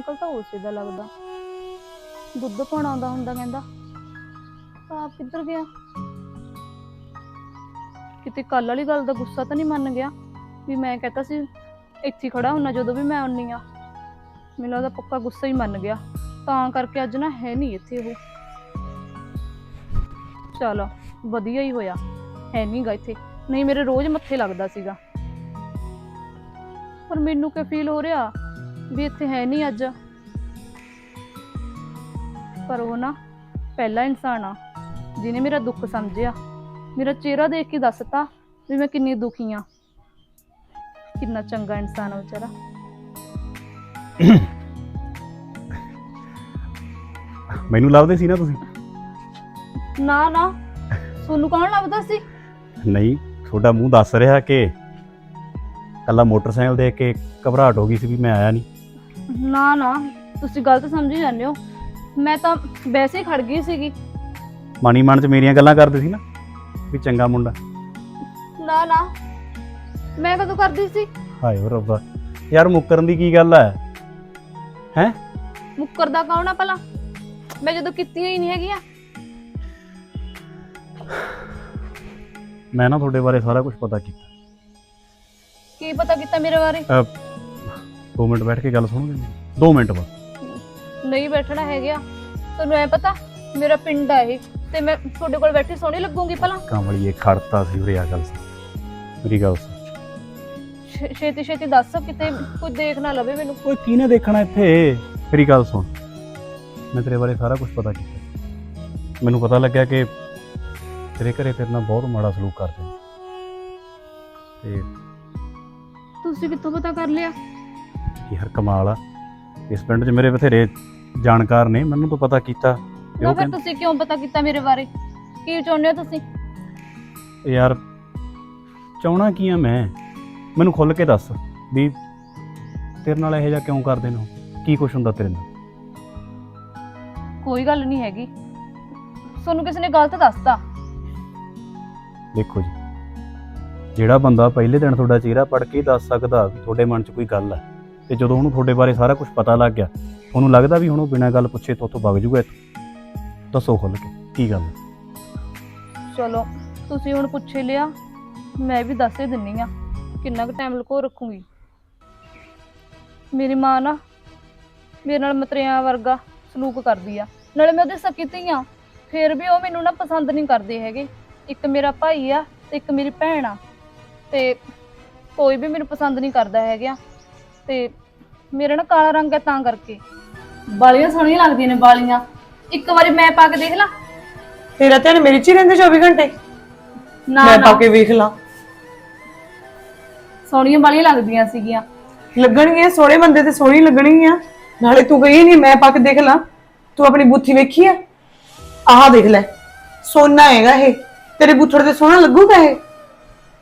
Motorcycle ਤਾਂ ਉਸੇ ਦਾ ਲੱਗਦਾ। ਦੁੱਧ ਪਾਉਣ ਆਉਂਦਾ ਹੁੰਦਾ ਕਹਿੰਦਾ। ਤਾਂ ਆਪ ਕਿੱਧਰ ਗਿਆ? ਕਿਤੇ ਕੱਲ ਵਾਲੀ ਗੱਲ ਦਾ ਗੁੱਸਾ ਤਾਂ ਨਹੀਂ ਮੰਨ ਗਿਆ। ਵੀ ਮੈਂ ਕਹਤਾ ਸੀ, ਇੱਥੇ ਖੜਾ ਹੁੰਨਾ ਜਦੋਂ ਵੀ ਮੈਂ ਆਉਣੀ ਆ ਮੈਨੂੰ ਲੱਗਦਾ ਪੱਕਾ ਗੁੱਸਾ ਹੀ ਮੰਨ ਗਿਆ। ਤਾਂ ਕਰਕੇ ਅੱਜ ਨਾ ਹੈ ਨਹੀਂ ਇੱਥੇ ਉਹ। ਚਲੋ, ਵਧੀਆ ਹੀ ਹੋਇਆ। ਹੈ ਨਹੀਂਗਾ ਇੱਥੇ। ਨਹੀਂ, ਮੇਰੇ ਰੋਜ਼ ਮੱਥੇ ਲੱਗਦਾ ਸੀਗਾ। ਪਰ ਮੈਨੂੰ ਕਿ ਫੀਲ ਹੋ ਰਿਹਾ? ਵੀ ਇੱਥੇ ਹੈ ਨਹੀਂ ਅੱਜ। ਪਰ ਉਹ ਨਾ ਪਹਿਲਾ ਇਨਸਾਨ ਆ ਜਿਹਨੇ ਮੇਰਾ ਦੁੱਖ ਸਮਝਿਆ। ਮੇਰਾ ਚਿਹਰਾ ਦੇਖ ਕੇ ਦੱਸਤਾ ਵੀ ਮੈਂ ਕਿੰਨੀ ਦੁਖੀ ਆ। ਕਿੰਨਾ ਚੰਗਾ ਇਨਸਾਨ ਆ ਵਿਚਾਰਾ। ਮੈਨੂੰ ਲੱਭਦੇ ਸੀ ਨਾ ਤੁਸੀਂ? ਨਾ ਨਾ। ਤੁਹਾਨੂੰ ਕੌਣ ਲੱਭਦਾ ਸੀ? ਨਹੀਂ ਤੁਹਾਡਾ ਮੂੰਹ ਦੱਸ ਰਿਹਾ ਕਿ ਕੱਲਾ ਮੋਟਰਸਾਈਕਲ ਦੇਖ ਕੇ ਘਬਰਾਹਟ ਹੋ ਗਈ ਸੀ ਵੀ ਮੈਂ ਆਇਆ ਨਹੀਂ। ਨਾ ਨਾ। ਤੁਸੀਂ ਗਲਤ ਸਮਝੀ ਜਾਂਦੇ ਹੋ। ਮੈਂ ਤਾਂ ਵੈਸੇ ਹੀ ਖੜ ਗਈ ਸੀਗੀ। ਮਣੀ ਮਨ ਚ ਮੇਰੀਆਂ ਗੱਲਾਂ ਕਰਦੇ ਸੀ ਨਾ ਵੀ ਚੰਗਾ ਮੁੰਡਾ। ਨਾ ਨਾ। ਮੈਂ ਕਦੋਂ ਕਰਦੀ ਸੀ? ਹਾਏ ਓ ਰੱਬਾ। ਯਾਰ ਮੁੱਕਰਨ ਦੀ ਕੀ ਗੱਲ ਹੈ? ਮੁੱਕਰਦਾ ਕੌਣ ਆ ਭਲਾ? ਮੈਂ ਜਦੋਂ ਕੀਤੀਆਂ ਹੀ ਨਹੀਂ ਹੈਗੀਆਂ। ਮੈਂ ਨਾ ਤੁਹਾਡੇ ਬਾਰੇ ਸਾਰਾ ਕੁਝ ਪਤਾ ਕੀਤਾ। ਕੀ ਪਤਾ ਕੀਤਾ ਮੇਰੇ ਬਾਰੇ? 2 ਮਿੰਟ ਬੈਠ ਕੇ ਗੱਲ ਸੁਣੋਗੇ 2 ਮਿੰਟ ਬਸ। ਨਹੀਂ ਬੈਠਣਾ ਹੈਗਾ। ਤੁਹਾਨੂੰ ਐ ਪਤਾ ਮੇਰਾ ਪਿੰਡ ਆ ਇਹ ਤੇ ਮੈਂ ਤੁਹਾਡੇ ਕੋਲ ਬੈਠੀ ਸੋਹਣੀ ਲੱਗੂਗੀ ਭਲਾ। ਕਾਂਵਲੀਏ ਖੜਤਾ ਸੀ ਉਰੇ ਆ ਗੱਲ ਸੀ ਮੇਰੀ ਗੱਲ ਸੁਣ। ਛੇ- ਛੇਤੀ ਛੇਤੀ ਦੱਸ ਕਿਤੇ ਕੋਈ ਦੇਖ ਨਾ ਲਵੇ ਮੈਨੂੰ। ਓਏ ਕਿਹਨੇ ਦੇਖਣਾ ਇੱਥੇ? ਮੇਰੀ ਗੱਲ ਸੁਣ। ਮੈਂ ਤੇਰੇ ਬਾਰੇ ਸਾਰਾ ਕੁਝ ਪਤਾ ਕੀਤਾ। ਮੈਨੂੰ ਪਤਾ ਲੱਗਿਆ ਕਿ ਤੇਰੇ ਘਰੇ ਤੇਰੇ ਨਾਲ ਬਹੁਤ ਮਾੜਾ ਸਲੂਕ ਕਰਦੇ ਨੇ। ਤੇ ਤੁਸੀਂ ਕਿੱਥੋਂ ਪਤਾ ਕਰ ਲਿਆ? ਯਾਰ ਕਮਾਲ ਆ। ਇਸ ਪਿੰਡ 'ਚ ਮੇਰੇ ਬਥੇਰੇ ਜਾਣਕਾਰ ਨੇ ਮੈਨੂੰ ਤਾਂ ਪਤਾ ਕੀਤਾ। ਨਾ ਉਹ ਫਿਰ ਕਹਿੰਦੇ ਤੁਸੀਂ ਕਿਉਂ ਪਤਾ ਕੀਤਾ ਮੇਰੇ ਬਾਰੇ? ਕੀ ਚਾਹੁੰਦੇ ਹੋ ਤੁਸੀਂ? ਯਾਰ ਚਾਹਣਾ ਕੀ ਆ ਮੈਂ? ਮੈਨੂੰ ਖੁੱਲ ਕੇ ਦੱਸ ਵੀ ਤੇਰੇ ਨਾਲ ਇਹੋ ਜਿਹਾ ਕਿਉਂ ਕਰਦੇ ਨੇ ਉਹ? ਕੀ ਕੁਛ ਹੁੰਦਾ ਤੇਰੇ ਨਾਲ? ਕੋਈ ਗੱਲ ਨਹੀਂ ਹੈਗੀ। ਤੁਹਾਨੂੰ ਕਿਸੇ ਨੇ ਗਲਤ ਦੱਸਤਾ? ਦੇਖੋ ਜੀ ਜਿਹੜਾ ਬੰਦਾ ਪਹਿਲੇ ਦਿਨ ਤੁਹਾਡਾ ਚਿਹਰਾ ਪੜ ਕੇ ਹੀ ਦੱਸ ਸਕਦਾ ਵੀ ਤੁਹਾਡੇ ਮਨ 'ਚ ਕੋਈ ਗੱਲ ਹੈ ਤੇ ਜਦੋਂ ਉਹਨੂੰ ਤੁਹਾਡੇ ਬਾਰੇ ਸਾਰਾ ਕੁਝ ਪਤਾ ਲੱਗ ਗਿਆ, ਉਹਨੂੰ ਲੱਗਦਾ ਵੀ ਹੁਣ ਉਹ ਬਿਨਾਂ ਗੱਲ ਪੁੱਛੇ ਤੋਂ ਤੋਂ ਵਗ ਜੂਗਾ ਇੱਥੋਂ। ਦੱਸੋ ਖੁੱਲ ਕੇ, ਕੀ ਗੱਲ ਹੈ? ਚਲੋ, ਤੁਸੀਂ ਹੁਣ ਪੁੱਛ ਹੀ ਲਿਆ, ਮੈਂ ਵੀ ਦੱਸ ਹੀ ਦਿੰਨੀ ਆ, ਕਿੰਨਾ ਕੁ ਟਾਈਮ ਲੁਕੋ ਰੱਖੂੰਗੀ। ਮੇਰੀ ਮਾਂ ਨਾ, ਮੇਰੇ ਨਾਲ ਮਤਰਿਆਂ ਵਰਗਾ ਸਲੂਕ ਕਰਦੀ ਆ। ਨਾਲੇ ਮੈਂ ਉਹਦੇ ਸਕੀ ਧੀ ਆ, ਫਿਰ ਵੀ ਉਹ ਮੈਨੂੰ ਨਾ ਪਸੰਦ ਨਹੀਂ ਕਰਦੇ ਹੈਗੇ। ਇੱਕ ਮੇਰਾ ਭਾਈ ਆ ਤੇ ਇੱਕ ਮੇਰੀ ਭੈਣ ਆ, ਤੇ ਕੋਈ ਵੀ ਮੈਨੂੰ ਪਸੰਦ ਨਹੀਂ ਕਰਦਾ ਹੈਗਾ। ਤੇ ਮੇਰਾ ਨਾ ਕਾਲਾ ਰੰਗ ਹੈ ਤਾਂ ਕਰਕੇ। ਬਾਲੀਆਂ ਸੋਹਣੀਆਂ ਲੱਗਦੀਆਂ ਨੇ ਬਾਲੀਆਂ। ਇੱਕ ਵਾਰੀ ਮੈਂ ਪਾ ਕੇ ਦੇਖ ਲਾਂ। ਤੇਰਾ ਧਿਆਨ ਮੇਰੇ ਚ ਹੀ ਰਹਿੰਦੇ 24 ਘੰਟੇ? ਨਾ ਮੈਂ ਨਾ। ਪਾ ਕੇ ਵੇਖ ਲਾਂ। ਸੋਹਣੀਆਂ ਬਾਲੀਆਂ ਲੱਗਦੀਆਂ ਸੀਗੀਆਂ। ਲੱਗਣਗੀਆਂ ਸੋਹਣੇ ਬੰਦੇ ਤੇ ਸੋਹਣੀ ਲੱਗਣਗੀਆਂ। ਨਾਲੇ ਤੂੰ ਗਈ ਨਹੀਂ ਮੈਂ ਪਾ ਕੇ ਦੇਖ ਲਾਂ। ਤੂੰ ਆਪਣੀ ਬੁੱਥੀ ਵੇਖੀ ਆ ਆਹ ਦੇਖ ਲੈ। ਸੋਨਾ ਹੈਗਾ ਇਹ। ਤੇਰੇ ਬੁੱਥੜ ਤੇ ਸੋਹਣਾ ਲੱਗੂਗਾ ਇਹ?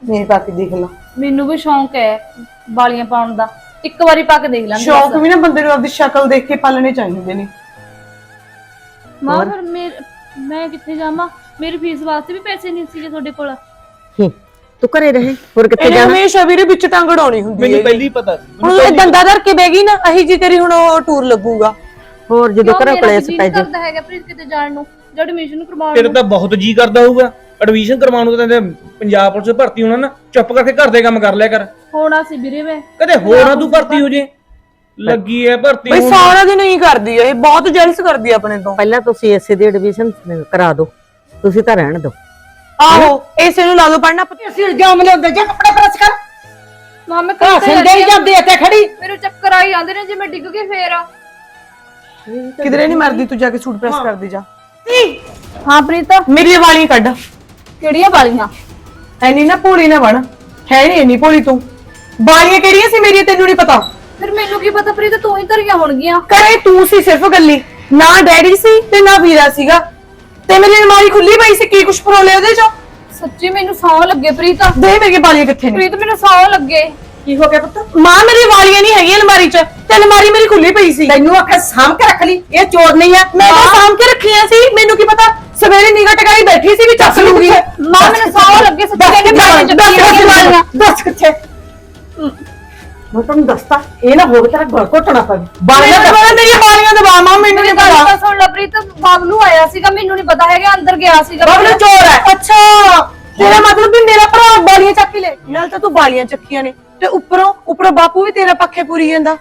ਮੈਂ ਪਾ ਕੇ ਦੇਖ ਲਾਂ। ਮੈਨੂੰ ਵੀ ਸ਼ੌਂਕ ਹੈ ਬਾਲੀਆਂ ਪਾਉਣ ਦਾ। ਇੱਕ ਵਾਰੀ ਪਾ ਕੇ ਦੇਖ ਲਾਂਗੇ ਸ਼ੌਕ ਵੀ ਨਾ ਬੰਦੇ ਨੂੰ ਆਪਦੀ ਸ਼ਕਲ ਦੇਖ ਕੇ ਪਾਲਣੇ ਚਾਹੀਦੇ ਨੇ। ਮਾਂ ਫਿਰ ਮੇਰ- ਮੈਂ ਕਿੱਥੇ ਜਾਵਾਂ? ਮੇਰੀ ਫੀਸ ਵਾਸਤੇ ਵੀ ਪੈਸੇ ਨਹੀਂ ਸੀਗੇ ਤੁਹਾਡੇ ਕੋਲ। ਹੂੰ। ਤੂੰ ਘਰੇ ਰਹੇ ਹੋਰ ਕਿੱਥੇ ਇਹਨੇ ਜਾਣਾ? ਹਮੇਸ਼ਾ ਵੀਰੇ ਵਿੱਚ ਟੰਗ ਅੜਾਉਣੀ ਹੁੰਦੀ ਮੈਨੂੰ ਹੈ ਪਹਿਲੀ ਹੀ ਪਤਾ ਸੀ। ਹੁਣ ਇਹ ਦੰਦਾ ਧਰ ਕੇ ਬਹਿ ਗਈ ਨਾ ਅਹੀ ਜੀ ਤੇਰੀ ਹੁਣ ਉਹ ਟੂਰ ਲੱਗੂਗਾ। ਹੋਰ ਜਦੋਂ ਘਰੋਂ ਕਲੇਸ਼ ਪੈ ਜੇ? ਕਰਦਾ ਹੈਗਾ ਪ੍ਰੀਤ ਕਿਤੇ ਜਾਣ ਨੂੰ ਜਾਂ ਐਡਮਿਸ਼ਨ ਕਰਵਾਉਣ ਤੇਰੇ ਨੂੰ। ਤਾਂ ਬਹੁਤ ਜੀ ਕਰਦਾ ਹੋਊਗਾ। ਐਡਮਿਸ਼ਨ ਕਰਵਾਉਣ ਨੂੰ ਤਾਂ ਤੈਨੂੰ ਪੰਜਾਬ ਪੁਲਿਸ 'ਚ ਭਰਤੀ ਹੋਣਾ ਨਾ ਚੁੱਪ ਕਰਕੇ ਘਰ ਦੇ ਕੰਮ ਕਰ ਲਿਆ ਕਰ। ਹੋਣਾ ਸੀ ਵੀਰੇ ਮੈਂ ਕਦੇ ਹੋਰ ਨਾ ਤੂੰ ਭਰਤੀ ਹੋ ਜੇ। ਲੱਗੀ ਐ ਭਰਤੀ ਬਈ ਹੋਣ। ਸਾਰਾ ਦਿਨ ਹੀ ਕਰਦੀ ਹੈ ਇਹ ਬਹੁਤ ਜੈਲਸ ਕਰਦੀ ਆਪਣੇ ਤੋਂ। ਪਹਿਲਾਂ ਤੁਸੀਂ ਐਸਏ ਦੀ ਐਡਮਿਸ਼ਨ ਕਰਾ ਦਿਓ ਤੁਸੀਂ ਤਾਂ ਰਹਿਣ ਦਿਓ ਆਹੋ ਇਸੇ ਨੂੰ ਲਾ ਦੋ ਪੜਨਾ ਅਸੀਂ ਇਲਜ਼ਾਮ ਲਿਆਉਂਦੇ ਜੇ ਕੱਪੜੇ ਪ੍ਰੈਸ ਕਰ। ਮਾਂ ਮੈਂ ਘਰ ਸੰਦੇ ਹੀ ਜਾਂਦੀ ਇੱਥੇ ਖੜੀ। ਮੇਰੇ ਚੱਕਰ ਆਈ ਜਾਂਦੇ ਨੇ ਜੇ ਮੈਂ ਡਿੱਗ ਗਈ ਫੇਰ। ਕਿਧਰੇ ਨਹੀਂ ਮਰਦੀ ਤੂੰ ਜਾ ਕੇ ਸੂਟ ਪ੍ਰੈਸ ਕਰਦੀ ਜਾ। ਹਾਂ ਪ੍ਰੀਤ। ਮੇਰੀ ਵਾਲੀ ਕੱਢ। ਕਿਹੜੀਆਂ ਬਾਲੀਆਂ ਐਨੀ ਨਾ ਭੋਲੀ ਨਾ ਬਣ। ਹੈ ਨਹੀਂ ਇੰਨੀ ਭੋਲੀ ਤੂੰ। ਵਾਲੀਆਂ ਕਿਹੜੀਆਂ ਸੀ ਮੇਰੀਆਂ ਤੈਨੂੰ ਨਹੀਂ ਪਤਾ? ਫਿਰ ਮੈਨੂੰ ਕੀ ਪਤਾ ਪ੍ਰੀਤ ਤੂੰ ਹੀ ਧਰੀਆਂ ਹੋਣਗੀਆਂ। ਕਰੇ ਤੂੰ ਸੀ ਸਿਰਫ ਗੱਲੀ ਨਾ ਡੈਡੀ ਸੀ ਤੇ ਨਾ ਵੀਰਾ ਸੀਗਾ। ਤੇ ਮੇਰੀ ਅਲਮਾਰੀ ਖੁੱਲੀ ਪਈ ਸੀ ਕੀ ਕੁਛ ਫਰੋਲੇ ਉਹਦੇ ਚੋਂ? ਸੱਚੀ ਮੈਨੂੰ ਸੌ ਲੱਗੇ ਪ੍ਰੀਤ। ਦੇ ਮੇਰੀਆਂ ਵਾਲੀਆਂ ਕਿੱਥੇ ਨੇ? ਪ੍ਰੀਤ ਮੈਨੂੰ ਸੌ ਲੱਗੇ। ਕੀ ਹੋ ਗਿਆ ਪੁੱਤ? ਮਾਂ ਮੇਰੀ ਵਾਲੀਆਂ ਨਹੀਂ ਹੈਗੀਆਂ ਅਲਮਾਰੀ 'ਚ ਤੇ ਅਲਮਾਰੀ ਮੇਰੀ ਖੁੱਲੀ ਪਈ ਸੀ। ਤੈਨੂੰ ਆਖਿਆ ਸਾਂਭ ਕੇ ਰੱਖ ਲਈ ਇਹ ਚੋਰ ਨਹੀਂ ਆ। ਮੈਂ ਤਾਂ ਸਾਂਭ ਕੇ ਰੱਖੀਆਂ ਸੀ ਮੈਨੂੰ ਕੀ ਪਤਾ? ਸਵੇਰੇ ਨਿਗਾਹ ਟਕਾਈ ਬੈਠੀ ਸੀ ਵੀ ਚੱਕ ਲੂਗੀ। ਮਾਂ ਮੈਨੂੰ ਸੌ ਲੱਗੇ ਸੱਚੀ ਕਹਿੰਦੀ ਚੱਕੀਆਂ ਕਿੱਥੇ? ਵਾਲੀਆਂ ਦੱਸ ਕਿੱਥੇ? ਮੈਂ ਤੁਹਾਨੂੰ ਦੱਸਤਾ ਇਹ ਨਾ ਹੋਵੇ ਤੇਰਾ ਗਲ ਘੋਟਣਾ ਪਵੇ। ਬਾਲੀਆਂ ਮੈਨੂੰ ਪਤਾ ਮੇਰੀਆਂ ਬਾਲੀਆਂ ਦਬਾ ਮਾਂ ਮੈਨੂੰ ਨਹੀਂ ਪਤਾ। ਤਾਂ ਸੁਣ ਲਾ ਪ੍ਰੀਤ ਬਾਬਲੂ ਆਇਆ ਸੀਗਾ ਮੈਨੂੰ ਨਹੀਂ ਪਤਾ ਹੈਗਾ ਅੰਦਰ ਗਿਆ ਸੀਗਾ। ਬਬਲੂ ਚੋਰ ਹੈ। ਅੱਛਾ। ਤੇਰਾ ਮਤਲਬ ਵੀ ਮੇਰਾ ਭਰਾ ਬਾਲੀਆਂ ਚੱਕ ਲੈ ਨਾਲ ਤਾਂ ਤੂੰ ਬਾਲੀਆਂ ਚੱਕੀਆਂ ਨੇ। ਤੇ ਉੱਪਰੋਂ ਉੱਪਰੋਂ ਬਾਪੂ ਵੀ ਤੇਰਾ ਪੱਖੇ ਪੂਰੀ ਜਾਂਦਾ।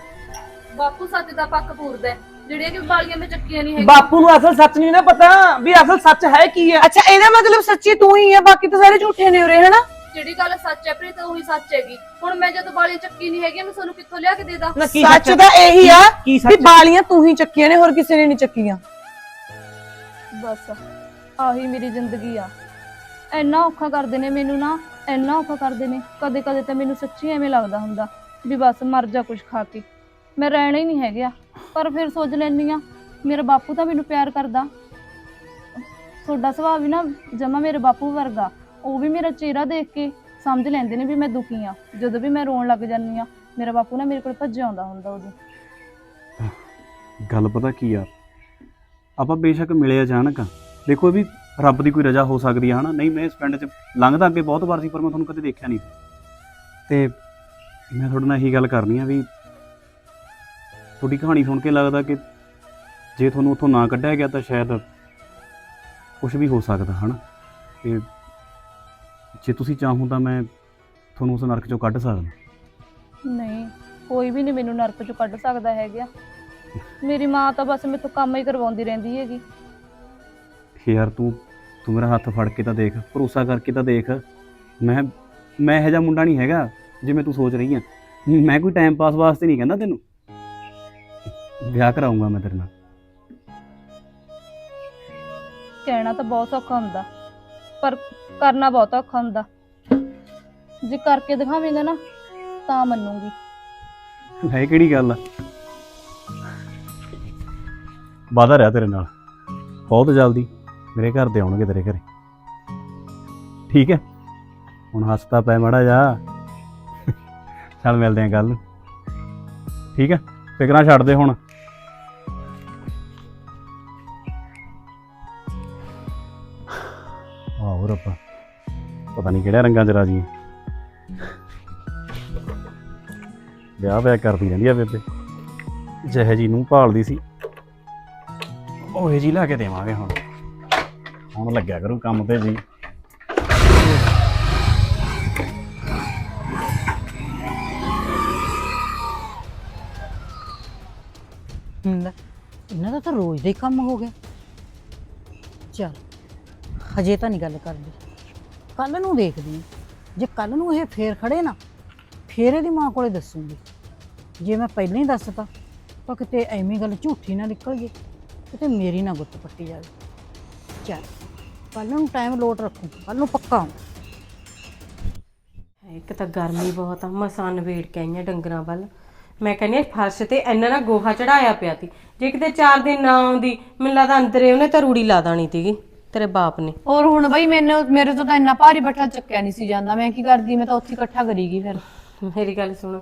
ਬਾਪੂ ਸੱਚ ਦਾ ਪੱਕ ਪੂਰਦਾ ਹੈ, ਜਿਹੜੀਆਂ ਕਿ ਬਾਲੀਆਂ ਮੈਂ ਚੱਕੀਆਂ ਨਹੀਂ ਹੈਗੀਆਂ। ਬਾਪੂ ਨੂੰ ਅਸਲ ਸੱਚ ਨਹੀਂ ਨਾ ਪਤਾ ਵੀ ਅਸਲ ਸੱਚ ਹੈ ਕੀ ਹੈ। ਅੱਛਾ ਇਹਦਾ ਮਤਲਬ ਸੱਚੀ ਤੂੰ ਹੀ ਹੈ ਬਾਕੀ ਤਾਂ ਸਾਰੇ ਝੂਠੇ ਨੇ ਉਰੇ ਹਨਾ? ਜਿਹੜੀ ਗੱਲ ਸੱਚ ਹੈ ਪ੍ਰੀਤ ਉਹੀ ਸੱਚ ਹੈਗੀ। ਹੁਣ ਮੈਂ ਜਦੋਂ ਬਾਲੀਆਂ ਚੱਕੀ ਨਹੀਂ ਹੈਗੀਆਂ ਮੈਂ ਤੁਹਾਨੂੰ ਕਿੱਥੋਂ ਲਿਆ ਕੇ ਦੇ ਦਾਂ? ਨਾ ਕੀ ਸੱਚ? ਤਾਂ ਇਹੀ ਆ ਕੀ ਸੱਚ ਵੀ? ਬਾਲੀਆਂ ਤੂੰ ਹੀ ਚੱਕੀਆਂ ਨੇ ਹੋਰ ਕਿਸੇ ਨੇ ਨਹੀਂ ਚੱਕੀਆਂ। ਬਸ ਆਹੀ ਮੇਰੀ ਜ਼ਿੰਦਗੀ ਆ। ਇੰਨਾ ਔਖਾ ਕਰਦੇ ਨੇ ਮੈਨੂੰ ਨਾ ਇੰਨਾ ਔਖਾ ਕਰਦੇ ਨੇ। ਕਦੇ ਕਦੇ ਤਾਂ ਮੈਨੂੰ ਸੱਚੀ ਐਵੇਂ ਲੱਗਦਾ ਹੁੰਦਾ ਵੀ ਬਸ ਮਰ ਜਾ ਕੁਝ ਖਾ ਕੇ। ਮੈਂ ਰਹਿਣਾ ਹੀ ਨਹੀਂ ਹੈਗਾ। ਪਰ ਫਿਰ ਸੋਚ ਲੈਂਦੀ ਆ ਮੇਰਾ ਬਾਪੂ ਤਾਂ ਮੈਨੂੰ ਪਿਆਰ ਕਰਦਾ। ਤੁਹਾਡਾ ਸੁਭਾਅ ਵੀ ਨਾ ਜਮਾ ਮੇਰੇ ਬਾਪੂ ਵਰਗਾ, ਉਹ ਵੀ ਮੇਰਾ ਚਿਹਰਾ ਦੇਖ ਕੇ ਸਮਝ ਲੈਂਦੇ ਨੇ ਵੀ ਮੈਂ ਦੁਖੀ ਆ ਜਦੋਂ ਵੀ ਮੈਂ ਰੋਣ ਲੱਗ ਜਾਂਦੀ ਆ ਮੇਰਾ ਬਾਪੂ ਨਾ ਮੇਰੇ ਕੋਲ ਭੱਜ ਆਉਂਦਾ ਹੁੰਦਾ ਉਦੋਂ ਗੱਲ ਪਤਾ ਕੀ ਆ? ਆਪਾਂ ਬੇਸ਼ੱਕ ਮਿਲੇ ਅਚਾਨਕ ਦੇਖੋ ਇਹ ਵੀ ਰੱਬ ਦੀ ਕੋਈ ਰਜ਼ਾ ਹੋ ਸਕਦੀ ਆ, ਹਨਾ? ਨਹੀਂ, ਮੈਂ ਇਸ ਪਿੰਡ 'ਚ ਲੰਘਦਾ ਅੱਗੇ ਬਹੁਤ ਵਾਰ ਸੀ, ਪਰ ਮੈਂ ਤੁਹਾਨੂੰ ਕਦੇ ਦੇਖਿਆ ਨਹੀਂ। ਤੇ ਮੈਂ ਤੁਹਾਡੇ ਨਾਲ ਇਹੀ ਗੱਲ ਕਰਨੀ ਆ ਵੀ ਤੁਹਾਡੀ ਕਹਾਣੀ ਸੁਣ ਕੇ ਲੱਗਦਾ ਕਿ ਜੇ ਤੁਹਾਨੂੰ ਉੱਥੋਂ ਨਾ ਕੱਢਿਆ ਗਿਆ ਤਾਂ ਸ਼ਾਇਦ ਕੁਝ ਵੀ ਹੋ ਸਕਦਾ ਹਨਾ? ਤੇ ਜੇ ਤੁਸੀਂ ਚਾਹੋ ਤਾਂ ਮੈਂ ਤੁਹਾਨੂੰ ਉਸ ਨਰਕ 'ਚੋਂ ਕੱਢ ਸਕਦਾ। ਨਹੀਂ ਕੋਈ ਵੀ ਨਹੀਂ ਮੈਨੂੰ ਨਰਕ ਚੋਂ ਕੱਢ ਸਕਦਾ ਹੈਗਾ। ਮੇਰੀ ਮਾਂ ਤਾਂ ਬਸ ਮੇਥੋਂ ਕੰਮ ਹੀ ਕਰਵਾਉਂਦੀ ਰਹਿੰਦੀ ਹੈਗੀ। ਯਾਰ ਤੂੰ ਤੂੰ ਮੇਰਾ ਹੱਥ ਫੜ ਕੇ ਤਾਂ ਦੇਖ ਭਰੋਸਾ ਕਰਕੇ ਤਾਂ ਦੇਖ। ਮੈਂ ਮੈਂ ਇਹੋ ਜਿਹਾ ਮੁੰਡਾ ਨਹੀਂ ਹੈਗਾ ਜਿਵੇਂ ਤੂੰ ਸੋਚ ਰਹੀ ਆ। ਮੈਂ ਕੋਈ ਟਾਈਮ ਪਾਸ ਵਾਸਤੇ ਨਹੀਂ ਕਹਿੰਦਾ ਤੈਨੂੰ। ਵਿਆਹ ਕਰਾਉਂਗਾ ਮੈਂ ਤੇਰੇ ਨਾਲ। ਕਹਿਣਾ ਤਾਂ ਬਹੁਤ ਔਖਾ ਹੁੰਦਾ ਪਰ ਕਰਨਾ ਬਹੁਤ ਔਖਾ ਹੁੰਦਾ। ਜੇ ਕਰਕੇ ਦਿਖਾਵੇਂਗਾ ਨਾ ਤਾਂ ਮੰਨੂਗੀ। ਹੈ ਕਿਹੜੀ ਗੱਲ ਆ? ਵਾਦਾ ਰਿਹਾ ਤੇਰੇ ਨਾਲ। ਬਹੁਤ ਜਲਦੀ ਮੇਰੇ ਘਰ ਦੇ ਆਉਣਗੇ ਤੇਰੇ ਘਰੇ। ਠੀਕ ਹੈ? ਹੁਣ ਹੱਸਦਾ ਪੈ ਮੜਾ ਜਾ। ਚੱਲ ਮਿਲਦੇ ਆਂ ਕੱਲ ਠੀਕ ਹੈ? ਫਿਕਰਾਂ ਛੱਡ ਦੇ ਹੁਣ। ਪਤਾ ਨਹੀਂ ਕਿਹੜੇ ਰੰਗਾਂ 'ਚ ਰਾਜੀ ਹੈ ਵਿਆਹ ਵਿਆਹ ਕਰਦੀ ਰਹਿੰਦੀ ਆ ਬੇਬੇ। ਜਿਹੇ ਜੀ ਨੂੰ ਭਾਲਦੀ ਸੀ। ਉਹੇ ਜੀ ਲਾ ਕੇ ਦੇਵਾਂਗੇ ਹੁਣ। ਹੁਣ ਲੱਗਿਆ ਕਰੂ ਕੰਮ ਤੇ ਜੀ। ਲੈ, ਇਹਨਾਂ ਦਾ ਤਾਂ ਰੋਜ਼ ਦਾ ਹੀ ਕੰਮ ਹੋ ਗਿਆ। ਚਲ ਹਜੇ ਤਾਂ ਨਹੀਂ ਗੱਲ ਕਰਦੀ। ਕੱਲ ਨੂੰ ਦੇਖਦੀ ਹਾਂ। ਜੇ ਕੱਲ ਨੂੰ ਇਹ ਫੇਰ ਖੜੇ ਨਾ, ਫੇਰ ਇਹਦੀ ਮਾਂ ਕੋਲੇ ਦੱਸੂਗੀ। ਜੇ ਮੈਂ ਪਹਿਲਾਂ ਹੀ ਦੱਸਤਾ, ਤਾਂ ਕਿਤੇ ਐਵੇਂ ਗੱਲ ਝੂਠੀ ਨਾ ਨਿਕਲ ਗਈ ਕਿਤੇ ਮੇਰੀ ਨਾ ਗੁੱਤ ਪੱਟੀ ਜਾਵੇ। ਚੱਲ ਕੱਲ ਨੂੰ ਟਾਈਮ ਲੋਟ ਰੱਖੂ ਕੱਲ ਨੂੰ ਪੱਕਾ ਆਊਂ। ਇੱਕ ਤਾਂ ਗਰਮੀ ਬਹੁਤ ਆ, ਮਸਾਂ ਨਵੇੜ ਕੇ ਆਈਆਂ ਡੰਗਰਾਂ ਵੱਲ। ਮੈਂ ਕਹਿੰਦੀ ਹਾਂ ਫਰਸ਼ ਤੇ ਇੰਨਾ ਨਾ ਗੋਹਾ ਚੜਾਇਆ ਪਿਆ ਸੀ। ਜੇ ਕਿਤੇ 4 ਦਿਨ ਨਾ ਆਉਂਦੀ, ਮੈਨੂੰ ਲੱਗਦਾ ਅੰਦਰੇ ਉਹਨੇ ਤਾਂ ਰੂੜੀ ਲਾ ਦੇਣੀ ਤੀਗੀ ਤੇਰੇ ਬਾਪ ਨੇ। ਔਰ ਹੁਣ ਬਈ ਮੈਨੂੰ ਮੇਰੇ ਤੋਂ ਤਾਂ ਇੰਨਾ ਭਾਰੀ ਬੱਠਾ ਚੱਕਿਆ ਨਹੀਂ ਸੀ ਜਾਂਦਾ। ਮੈਂ ਕੀ ਕਰਦੀ ਮੈਂ ਤਾਂ ਉੱਥੇ ਇਕੱਠਾ ਕਰੀਗੀ ਫਿਰ। ਮੇਰੀ ਗੱਲ ਸੁਣ।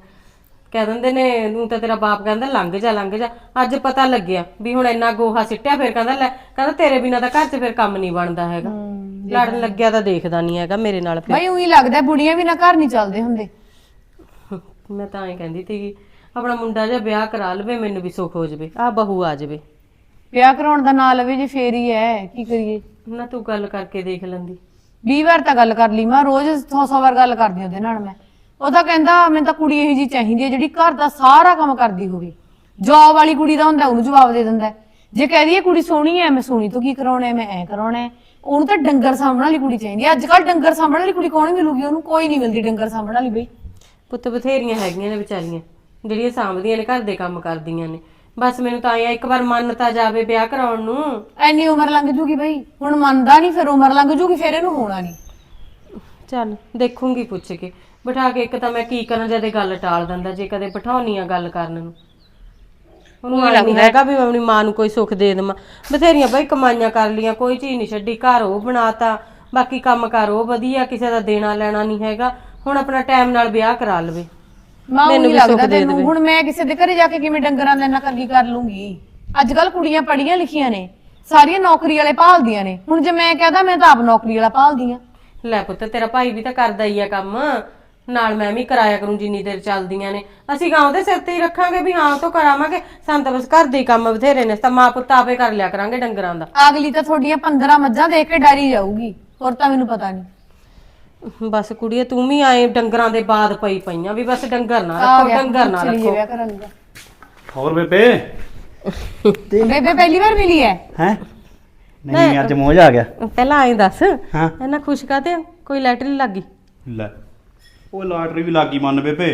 ਕਹਿ ਦਿੰਦੇ ਨੇ ਨੂੰ ਤਾਂ ਤੇਰਾ ਬਾਪ ਕਹਿੰਦਾ ਲੰਘ ਜਾ ਲੰਘ ਜਾ। ਅੱਜ ਪਤਾ ਲੱਗਿਆ ਵੀ ਹੁਣ ਇੰਨਾ ਗੋਹਾ ਸਿੱਟਿਆ ਫਿਰ ਕਹਿੰਦਾ ਲੈ ਕਹਿੰਦਾ ਤੇਰੇ ਬਿਨਾਂ ਤਾਂ ਘਰ 'ਚ ਫਿਰ ਕੰਮ ਨਹੀਂ ਬਣਦਾ ਹੈਗਾ। ਲੜਨ ਲੱਗਿਆ ਤਾਂ ਦੇਖਦਾ ਨਹੀਂ ਹੈਗਾ ਮੇਰੇ ਨਾਲ ਫਿਰ। ਬਈ ਉਹੀ ਲੱਗਦਾ ਬੁੜੀਆਂ ਵੀ ਨਾ ਘਰ ਨਹੀਂ ਚੱਲਦੇ ਹੁੰਦੇ। ਮੈਂ ਤਾਂ ਐਂ ਕਹਿੰਦੀ ਸੀਗੀ ਆਪਣਾ ਮੁੰਡਾ ਜਿਹਾ ਵਿਆਹ ਕਰਾ ਲਵੇ ਮੈਨੂੰ ਵੀ ਸੁੱਖ ਹੋ ਜਾਵੇ। ਆ ਬਹੂ ਆ ਜਾਵੇ। ਵਿਆਹ ਕਰਾਉਣ ਦਾ ਨਾਂ ਲਵੇ ਜੇ ਫੇਰ ਹੀ ਹੈ ਕੀ ਕਰੀਏ? ਨਾ ਤੂੰ ਗੱਲ ਕਰਕੇ ਦੇਖ ਲੈਂਦੀ। 20 ਵਾਰ ਤਾਂ ਗੱਲ ਕਰ ਲਈ ਮੈਂ ਰੋਜ਼ 100 ਵਾਰ ਗੱਲ ਕਰਦੀ ਉਹਦੇ ਨਾਲ ਮੈਂ। ਉਹ ਤਾਂ ਕਹਿੰਦਾ ਮੈਨੂੰ ਤਾਂ ਕੁੜੀ ਇਹੋ ਜੀ ਚਾਹੀਦੀ ਹੈ ਜਿਹੜੀ ਘਰ ਦਾ ਸਾਰਾ ਕੰਮ ਕਰਦੀ ਹੋਵੇ। ਜੌਬ ਵਾਲੀ ਕੁੜੀ ਦਾ ਹੁੰਦਾ ਉਹਨੂੰ ਜਵਾਬ ਦੇ ਦਿੰਦਾ। ਜੇ ਕਹਿ ਦਈਏ ਕੁੜੀ ਸੋਹਣੀ ਹੈ ਮੈਂ ਸੋਹਣੀ ਤੋਂ ਕੀ ਕਰਾਉਣਾ ਮੈਂ ਐ ਕਰਾਉਣਾ ਉਹਨੂੰ ਤਾਂ ਡੰਗਰ ਸਾਂਭਣ ਵਾਲੀ ਕੁੜੀ ਚਾਹੀਦੀ ਹੈ। ਅੱਜ ਕੱਲ ਡੰਗਰ ਸਾਂਭਣ ਵਾਲੀ ਕੁੜੀ ਕੌਣ ਮਿਲੂਗੀ ਉਹਨੂੰ? ਕੋਈ ਨਹੀਂ ਮਿਲਦੀ ਡੰਗਰ ਸਾਂਭਣ ਵਾਲੀ ਬਈ। ਪੁੱਤ ਬਥੇਰੀਆਂ ਹੈਗੀਆਂ ਨੇ ਵਿਚਾਰੀਆਂ ਜਿਹੜੀਆਂ ਸਾਂਭਦੀਆਂ ਨੇ ਘਰ ਦੇ ਕੰਮ ਕਰਦੀਆਂ ਨੇ। ਬਸ ਮੈਨੂੰ ਤਾਂ ਆਇਆ ਇੱਕ ਵਾਰ ਮੰਨਤਾ ਜਾਵੇ ਵਿਆਹ ਕਰਾਉਣ ਨੂੰ। ਐਨੀ ਉਮਰ ਲੰਘ ਜੂਗੀ ਬਈ। ਹੁਣ ਮੰਨਦਾ ਨਹੀਂ ਫਿਰ ਉਮਰ ਲੰਘ ਜੂਗੀ ਫਿਰ ਇਹਨੂੰ ਹੋਣਾ ਨਹੀਂ। ਚੱਲ ਦੇਖੂੰਗੀ ਪੁੱਛ ਕੇ। ਬਿਠਾ ਕੇ ਇੱਕ ਤਾਂ ਮੈਂ ਕੀ ਕਰਾਂ ਜਦੇ ਗੱਲ ਟਾਲ ਦਿੰਦਾ ਜੇ ਕਦੇ ਬਿਠਾਉਣੀ ਆ ਗੱਲ ਕਰਨ ਨੂੰ। ਉਹਨੂੰ ਆਈ ਨਹੀਂ ਹੈਗਾ ਵੀ ਮੈਂ ਆਪਣੀ ਮਾਂ ਨੂੰ ਕੋਈ ਸੁੱਖ ਦੇ ਦੇਵਾਂ। ਬਥੇਰੀਆਂ ਬਈ ਕਮਾਈਆਂ ਕਰ ਲੀਆਂ ਕੋਈ ਚੀਜ਼ ਨਹੀਂ ਛੱਡੀ ਘਰ ਉਹ ਬਣਾਤਾ। ਬਾਕੀ ਕੰਮ ਕਰ ਉਹ ਵਧੀਆ ਕਿਸੇ ਦਾ ਦੇਣਾ ਲੈਣਾ ਨਹੀਂ ਹੈਗਾ। ਹੁਣ ਆਪਣਾ ਟਾਈਮ ਨਾਲ ਵਿਆਹ ਕਰਾ ਲਵੇ। ਮਾਂ ਮੈਨੂੰ ਵੀ ਲੱਗਦਾ ਦੇ ਤੈਨੂੰ। ਹੁਣ ਮੈਂ ਕਿਸੇ ਦੇ ਘਰੇ ਜਾ ਕੇ ਕਿਵੇਂ ਡੰਗਰਾਂ ਦਾ ਇੰਨਾ ਕਰਗੀ ਕਰ ਲੂੰਗੀ? ਅੱਜ ਕੱਲ ਕੁੜੀਆਂ ਪੜੀਆਂ ਲਿਖੀਆਂ ਨੇ। ਸਾਰੀਆਂ ਨੌਕਰੀ ਵਾਲੇ ਭਾਲਦੀਆਂ ਨੇ। ਹੁਣ ਜੇ ਮੈਂ ਕਹਦਾ ਮੈਂ ਤਾਂ ਆਪ ਨੌਕਰੀ ਵਾਲਾ ਭਾਲਦੀ ਆ ਲੈ ਪੁੱਤ ਤੇਰਾ ਭਾਈ ਵੀ ਤਾਂ ਕਰਦਾ ਹੀ ਆ ਕੰਮ। ਨਾਲ ਮੈਂ ਵੀ ਕਰਾਇਆ ਕਰੂੰ ਜਿੰਨੀ ਦੇਰ ਚੱਲਦੀਆਂ ਨੇ। ਅਸੀਂ ਗਾਉਂ ਦੇ ਸਿਰ ਤੇ ਹੀ ਰੱਖਾਂਗੇ ਵੀ ਹਾਂ ਤੋਂ ਕਰਾਵਾਂਗੇ। ਸਾਨੂੰ ਤਾਂ ਬਸ ਘਰ ਦੇ ਹੀ ਕੰਮ ਬਥੇਰੇ ਨੇ। ਤਾਂ ਮਾਂ ਪੁੱਤ ਆਪੇ ਕਰ ਲਿਆ ਕਰਾਂਗੇ ਡੰਗਰਾਂ ਦਾ। ਅਗਲੀ ਤਾਂ ਤੁਹਾਡੀਆਂ 15 ਮੱਝਾਂ ਦੇਖ ਕੇ ਡਰੀ ਜਾਊਗੀ। ਹੋਰ ਤਾਂ ਮੈਨੂੰ ਪਤਾ ਨਹੀਂ। ਬਸ ਕੁੜੀਏ ਤੂੰ ਵੀ ਆਏ ਡੰਗਰਾਂ ਦੇ ਬਾਦ ਪਈ ਪਈਆਂ ਵੀ ਬਸ ਡੰਗਰ ਨਾ ਰੱਖੋ ਡੰਗਰ ਨਾ ਰੱਖੋ। ਕਰਾਂਗਾ ਹੋਰ ਬੇਬੇ? ਬੇਬੇ ਪਹਿਲੀ ਵਾਰ ਮਿਲੀ ਹੈ ਹੈ? ਨਹੀਂ ਅੱਜ ਮੋਜ ਆ ਗਿਆ। ਪਹਿਲਾਂ ਆਏ ਦੱਸ ਹਾਂ। ਇਹਨਾਂ ਖੁਸ਼ ਕਾਤੇ ਕੋਈ ਲੈਟਰ ਲੱਗੀ? ਲੈ ਉਹ ਲਾਟਰੀ ਵੀ ਲੱਗੀ ਮੰਨ ਬੇਬੇ।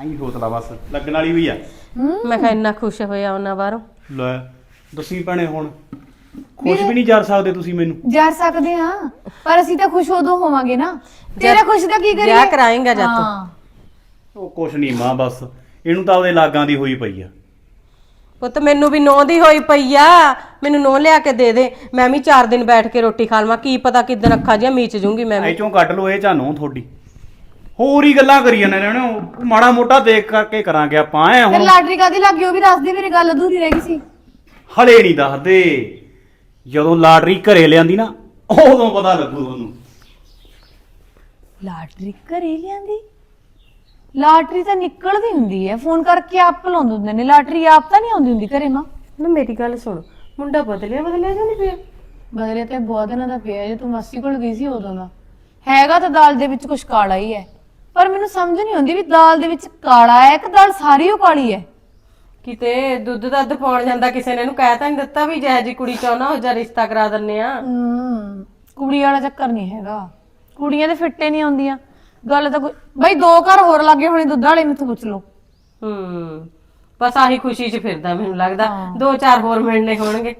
ਐਂ ਹੌਸਲਾ ਬਸ ਲੱਗਣ ਵਾਲੀ ਵੀ ਆ। ਮੈਂ ਕਿਹਾ ਇੰਨਾ ਖੁਸ਼ ਹੋਇਆ ਉਹਨਾਂ ਬਾਹਰੋਂ। ਲੈ ਦੱਸੀ ਭੈਣੇ ਹੁਣ। ਖੁਸ਼ ਵੀ ਨਹੀਂ ਜਰ ਸਕਦੇ ਤੁਸੀਂ ਮੈਨੂੰ। ਜਾ ਸਕਦੇ ਹਾਂ ਪਰ ਅਸੀਂ ਤਾਂ ਖੁਸ਼ ਉਦੋਂ ਹੋਵਾਂਗੇ ਨਾ। ਤੇਰਾ ਖੁਸ਼ ਦਾ ਕੀ ਵਿਆਹ ਕਰਾਏਗਾ ਜਦ ਤੂੰ। ਹਾਂ। ਉਹ ਕੁਛ ਨਹੀਂ ਮਾਂ ਬਸ। ਇਹਨੂੰ ਤਾਂ ਉਹਦੇ ਲਾਗਾਂ ਦੀ ਹੋਈ ਪਈ ਆ। ਪੁੱਤ ਮੈਨੂੰ ਵੀ ਨੌ ਦੀ ਹੋਈ ਪਈ ਆ। ਮੈਨੂੰ ਨੌ ਲਿਆ ਕੇ ਦੇ ਦੇ। ਮੈਂ ਵੀ 4 ਦਿਨ ਬੈਠ ਕੇ ਰੋਟੀ ਖਾ ਲਵਾਂ। ਕੀ ਪਤਾ ਕਿਦਨ ਅੱਖਾਂ ਜਿਹਾ ਮੀਚ ਜੂੰਗੀ ਮੈਂ ਐ ਵੀ। ਚੋਂ ਕੱਢ ਲੋ ਇਹ ਝਾਨੋ ਤੁਹਾਡੀ। ਹੋਰ ਹੀ ਗੱਲਾਂ ਕਰੀ ਜਾਂਦੇ ਨੇ ਉਹ ਮਾੜਾ ਮੋਟਾ ਦੇਖ ਕਰਕੇ ਕਰਾਂਗੇ ਆਪਾਂ ਐ ਹੁਣ। ਲਾਟਰੀ ਕਾਦੀ ਲੱਗੀ ਉਹ ਵੀ ਦੱਸ ਦੇ ਮੇਰੀ ਗੱਲ ਅਧੂਰੀ ਰਹਿ ਗਈ ਸੀ। ਹਲੇ ਨਹੀਂ ਦੱਸਦੇ। ਜਦੋਂ ਲਾਟਰੀ ਘਰੇ ਲਿਆਂਦੀ ਨਾ ਉਦੋਂ ਪਤਾ ਲੱਗੂ ਤੁਹਾਨੂੰ। ਲਾਟਰੀ ਘਰੇ ਲਿਆਂਦੀ? ਲਾਟਰੀ ਤਾਂ ਨਿਕਲਦੀ ਹੁੰਦੀ ਹੈ। ਫੋਨ ਕਰਕੇ ਆਪ ਲਾਉਂਦੇ ਹੁੰਦੇ ਨੇ। ਲਾਟਰੀ ਆਪ ਤਾਂ ਨਹੀਂ ਆਉਂਦੀ ਹੁੰਦੀ ਘਰੇ ਮਾਂ। ਨਾ ਮੇਰੀ ਗੱਲ ਸੁਣ। ਮੁੰਡਾ ਬਦਲਿਆ ਬਦਲਿਆ ਜਾਂ ਨਹੀਂ ਪਿਆ? ਬਦਲੇ ਤੇ ਬਹੁਤ ਦਿਨਾਂ ਦਾ ਪਿਆ ਜੇ। ਤੂੰ ਮਾਸੀ ਕੋਲ ਗਈ ਸੀ ਉਦੋਂ ਦਾ। ਹੈਗਾ ਤਾਂ ਦਾਲ ਦੇ ਵਿੱਚ ਕੁਝ ਕਾਲਾ ਹੀ ਹੈ। ਪਰ ਮੈਨੂੰ ਸਮਝ ਨਹੀਂ ਆਉਂਦੀ ਵੀ ਦਾਲ ਦੇ ਵਿੱਚ ਕਾਲਾ ਹੈ ਕਿ ਦਾਲ ਸਾਰੀ ਉਹ ਕਾਲੀ ਹੈ। ਕਿਤੇ ਦੁੱਧ ਦੱਧ ਪਾਉਣ ਜਾਂਦਾ ਕਿਸੇ ਨੇ ਇਹਨੂੰ ਕਹਿ ਤਾਂ ਨਹੀਂ ਦਿੱਤਾ ਵੀ ਜਿਹੋ ਜੀ ਕੁੜੀ ਚਾਹਣਾ ਹੋ ਜਾ ਰਿਸ਼ਤਾ ਕਰਾ ਦਿੰਨੇ ਆ। ਹਮ, ਕੁੜੀ ਵਾਲਾ ਚੱਕਰ ਨਹੀਂ ਹੈਗਾ। ਕੁੜੀਆਂ ਦੇ ਫਿੱਟੇ ਨਹੀਂ ਆਉਂਦੀਆਂ। ਗੱਲ ਤਾਂ ਕੋਈ ਬਈ ਦੋ ਘਰ ਹੋਰ ਲੱਗੇ ਹੋਣੇ ਦੁੱਧ ਵਾਲੇ ਮੈਥੋਂ ਪੁੱਛ ਲਓ। ਹੂੰ ਬਸ ਆਹੀ ਖੁਸ਼ੀ 'ਚ ਫਿਰਦਾ ਮੈਨੂੰ ਲੱਗਦਾ। ਦੋ ਚਾਰ ਹੋਰ ਮਿਲਣੇ ਹੋਣਗੇ।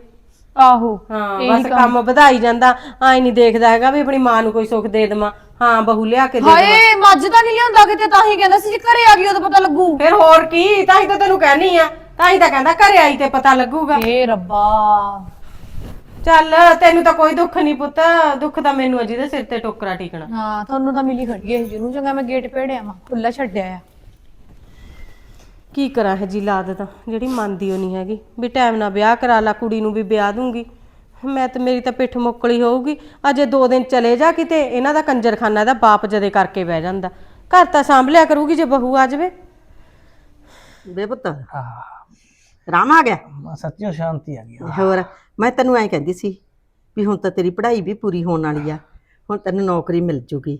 ਆਹੋ ਹਾਂ ਬਸ ਕੰਮ। ਵਧਾਈ ਜਾਂਦਾ। ਆਈ ਨਹੀਂ ਦੇਖਦਾ ਹੈਗਾ ਵੀ ਆਪਣੀ ਮਾਂ ਨੂੰ ਕੋਈ ਸੁੱਖ ਦੇ ਦੇਵਾਂ। ਹਾਂ ਬਹੂ ਲਿਆ ਕੇ ਦੇ ਦੇਵਾਂ ਹਾਏ ਮੱਝ ਤਾਂ ਨਹੀਂ ਲਿਆਂਦਾ ਕਿਤੇ ਤਾਂ ਹੀ ਕਹਿੰਦਾ ਸੀ ਜੇ ਘਰੇ ਆ ਗਈ ਉਦੋਂ ਪਤਾ ਲੱਗੂ। ਫਿਰ ਹੋਰ ਕੀ ਤਾਂ ਹੀ ਤਾਂ ਤੈਨੂੰ ਕਹਿਣੀ ਆ। ਤਾਂ ਹੀ ਤਾਂ ਕਹਿੰਦਾ ਘਰੇ ਆਈ ਤੇ ਪਤਾ ਲੱਗੂਗਾ। ਏ ਰੱਬਾ। ਚੱਲ ਤੈਨੂੰ ਤਾਂ ਕੋਈ ਦੁੱਖ ਨਹੀਂ ਪੁੱਤ। ਦੁੱਖ ਤਾਂ ਮੈਨੂੰ ਆ ਜਿਹਦੇ ਸਿਰ ਤੇ ਟੋਕਰਾ ਟਿਕਣਾ। ਹਾਂ ਤੁਹਾਨੂੰ ਤਾਂ ਮਿਲੀ ਖੜੀ ਹੈ ਜਿਹਨੂੰ ਚੰਗਾ ਮੈਂ ਗੇਟ ਪੇੜਿਆ ਵਾ ਖੁੱਲਾ ਛੱਡਿਆ ਆ। ਕੀ ਕਰਾਂ ਇਹ ਜੀ ਲਾਦ ਤਾਂ ਜਿਹੜੀ ਮੰਨਦੀ ਉਹ ਨਹੀਂ ਹੈਗੀ। ਵੀ ਟਾਈਮ ਨਾਲ ਵਿਆਹ ਕਰਾ ਲਾ ਕੁੜੀ ਨੂੰ ਵੀ ਵਿਆਹ ਦੂੰਗੀ। ਮੈਂ ਤੇ ਮੇਰੀ ਤਾਂ ਪਿੱਠ ਮੁੱਕਲੀ ਹੋਊਗੀ। ਅਜੇ ਦੋ ਦਿਨ ਚਲੇ ਜਾ ਕਿਤੇ ਇਹਨਾਂ ਦਾ ਕੰਜਰਖਾਨਾ ਦਾ ਬਾਪ ਜਦੇ ਕਰਕੇ ਬਹਿ ਜਾਂਦਾ। ਘਰ ਤਾਂ ਸੰਭਲਿਆ ਕਰੂਗੀ ਜੇ ਬਹੂ ਆ ਜਾਵੇ। ਬੇ ਪੁੱਤ ਰਾਮ ਆ ਗਿਆ? ਸੱਚੀ ਸ਼ਾਂਤੀ ਆ ਗਈ ਹੋਰ ਮੈਂ ਤੈਨੂੰ ਐਂ ਕਹਿੰਦੀ ਸੀ ਵੀ ਹੁਣ ਤਾਂ ਤੇਰੀ ਪੜ੍ਹਾਈ ਵੀ ਪੂਰੀ ਹੋਣ ਵਾਲੀ ਆ। ਹੁਣ ਤੈਨੂੰ ਨੌਕਰੀ ਮਿਲ ਜੂਗੀ।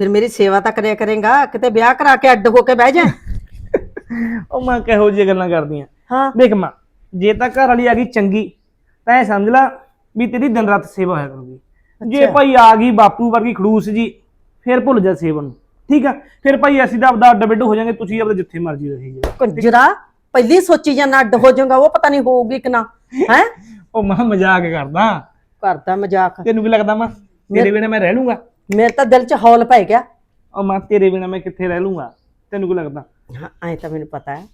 ਫਿਰ ਮੇਰੀ ਸੇਵਾ ਤਾਂ ਕਰਿਆ ਕਰੇਗਾ ਕਿਤੇ ਵਿਆਹ ਕਰਾ ਕੇ ਅੱਡ ਹੋ ਕੇ ਬਹਿ ਜਾ। ਉਹ ਮਾਂ ਕਿਹੋ ਜਿਹੀਆਂ ਗੱਲਾਂ ਕਰਦੀਆਂ। ਹਾਂ। ਦੇਖ ਮਾਂ ਜੇ ਤਾਂ ਘਰ ਵਾਲੀ ਆ ਗਈ ਚੰਗੀ ਤਾਂ ਇਹ ਸਮਝ ਲੈ ਵੀ ਤੇਰੀ ਦਿਨ ਰਾਤ ਸੇਵਾ ਹੋਇਆ ਕਰੂਗੀ। ਜੇ ਭਾਈ ਆ ਗਈ ਬਾਪੂ ਵਰਗੀ ਖੜੂਸ ਜੀ ਫਿਰ ਭੁੱਲ ਜਾ ਸੇਵਾ ਨੂੰ। ਠੀਕ ਆ? ਫਿਰ ਭਾਈ ਅਸੀਂ ਤਾਂ ਆਪਦਾ ਅੱਡ ਬਿੱਡ ਹੋ ਜਾਾਂਗੇ ਤੁਸੀਂ ਆਪਦਾ ਜਿੱਥੇ ਮਰਜ਼ੀ ਰਹੀ ਜਾਓ। ਕੰਜਰਾ ਪਹਿਲੀ ਸੋਚੀ ਜਾਂਦਾ ਅੱਡ ਹੋ ਜਾਊਗਾ ਉਹ ਪਤਾ ਨਹੀਂ ਹੋਊਗੀ ਕਿ ਨਾ। ਹੈ? ਉਹ ਮਾਂ ਮਜ਼ਾਕ ਕਰਦਾ। ਕਰਦਾ ਮਜ਼ਾਕ। ਤੈਨੂੰ ਕੀ ਲੱਗਦਾ ਮਾਂ ਤੇਰੇ ਬਿਨਾ ਮੈਂ ਰਹਿ ਲੂੰਗਾ? ਮੇਰੇ ਤਾਂ ਦਿਲ 'ਚ ਹੌਲ ਪੈ ਗਿਆ। ਉਹ ਮਾਂ ਤੇਰੇ ਬਿਨਾ ਮੈਂ ਕਿੱਥੇ ਰਹਿ ਲੂੰਗਾ? ਤੈਨੂੰ ਕੀ ਲੱਗਦਾ? ਹਾਂ ਐ ਤਾਂ ਮੈਨੂੰ ਪਤਾ ਹੈ।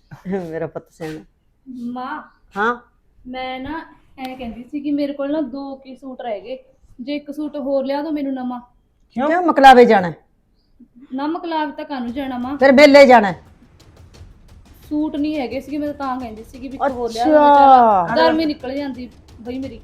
ਮੇਰਾ ਪੁੱਤ ਸਿਆਣਾ ਮਾਂ। ਹਾਂ। ਮੈਂ ਨਾ ਐ ਕਹਿੰਦੀ ਸੀ ਕਿ ਮੇਰੇ ਕੋਲ ਨਾ ਦੋ ਕੀ ਸੂਟ ਰਹਿ ਗਏ। ਜੇ ਇੱਕ ਸੂਟ ਹੋਰ ਲਿਆ ਦੋ ਮੈਨੂੰ ਨਵਾਂ। ਕਿਉਂ? ਮਕਲਾਵੇ ਜਾਣਾ? ਹੈ? ਨਮਕ ਲਾਵ ਤਾਂ ਕਾਨੂੰ ਜਾਣਾ ਮਾਂ ਫਿਰ ਬੇਲੇ ਜਾਣਾ। ਹੈ। ਸੂਟ ਨਹੀਂ ਹੈਗੇ ਸੀਗੇ ਮੈਂ ਤਾਂ ਕਹਿੰਦੀ ਸੀਗੀ ਵੀ ਇੱਕ ਹੋਰ ਲਿਆ ਅੱਛਾ। ਗਰਮੀ ਨਿਕਲ ਜਾਂਦੀ ਬਈ ਮੇਰੀ।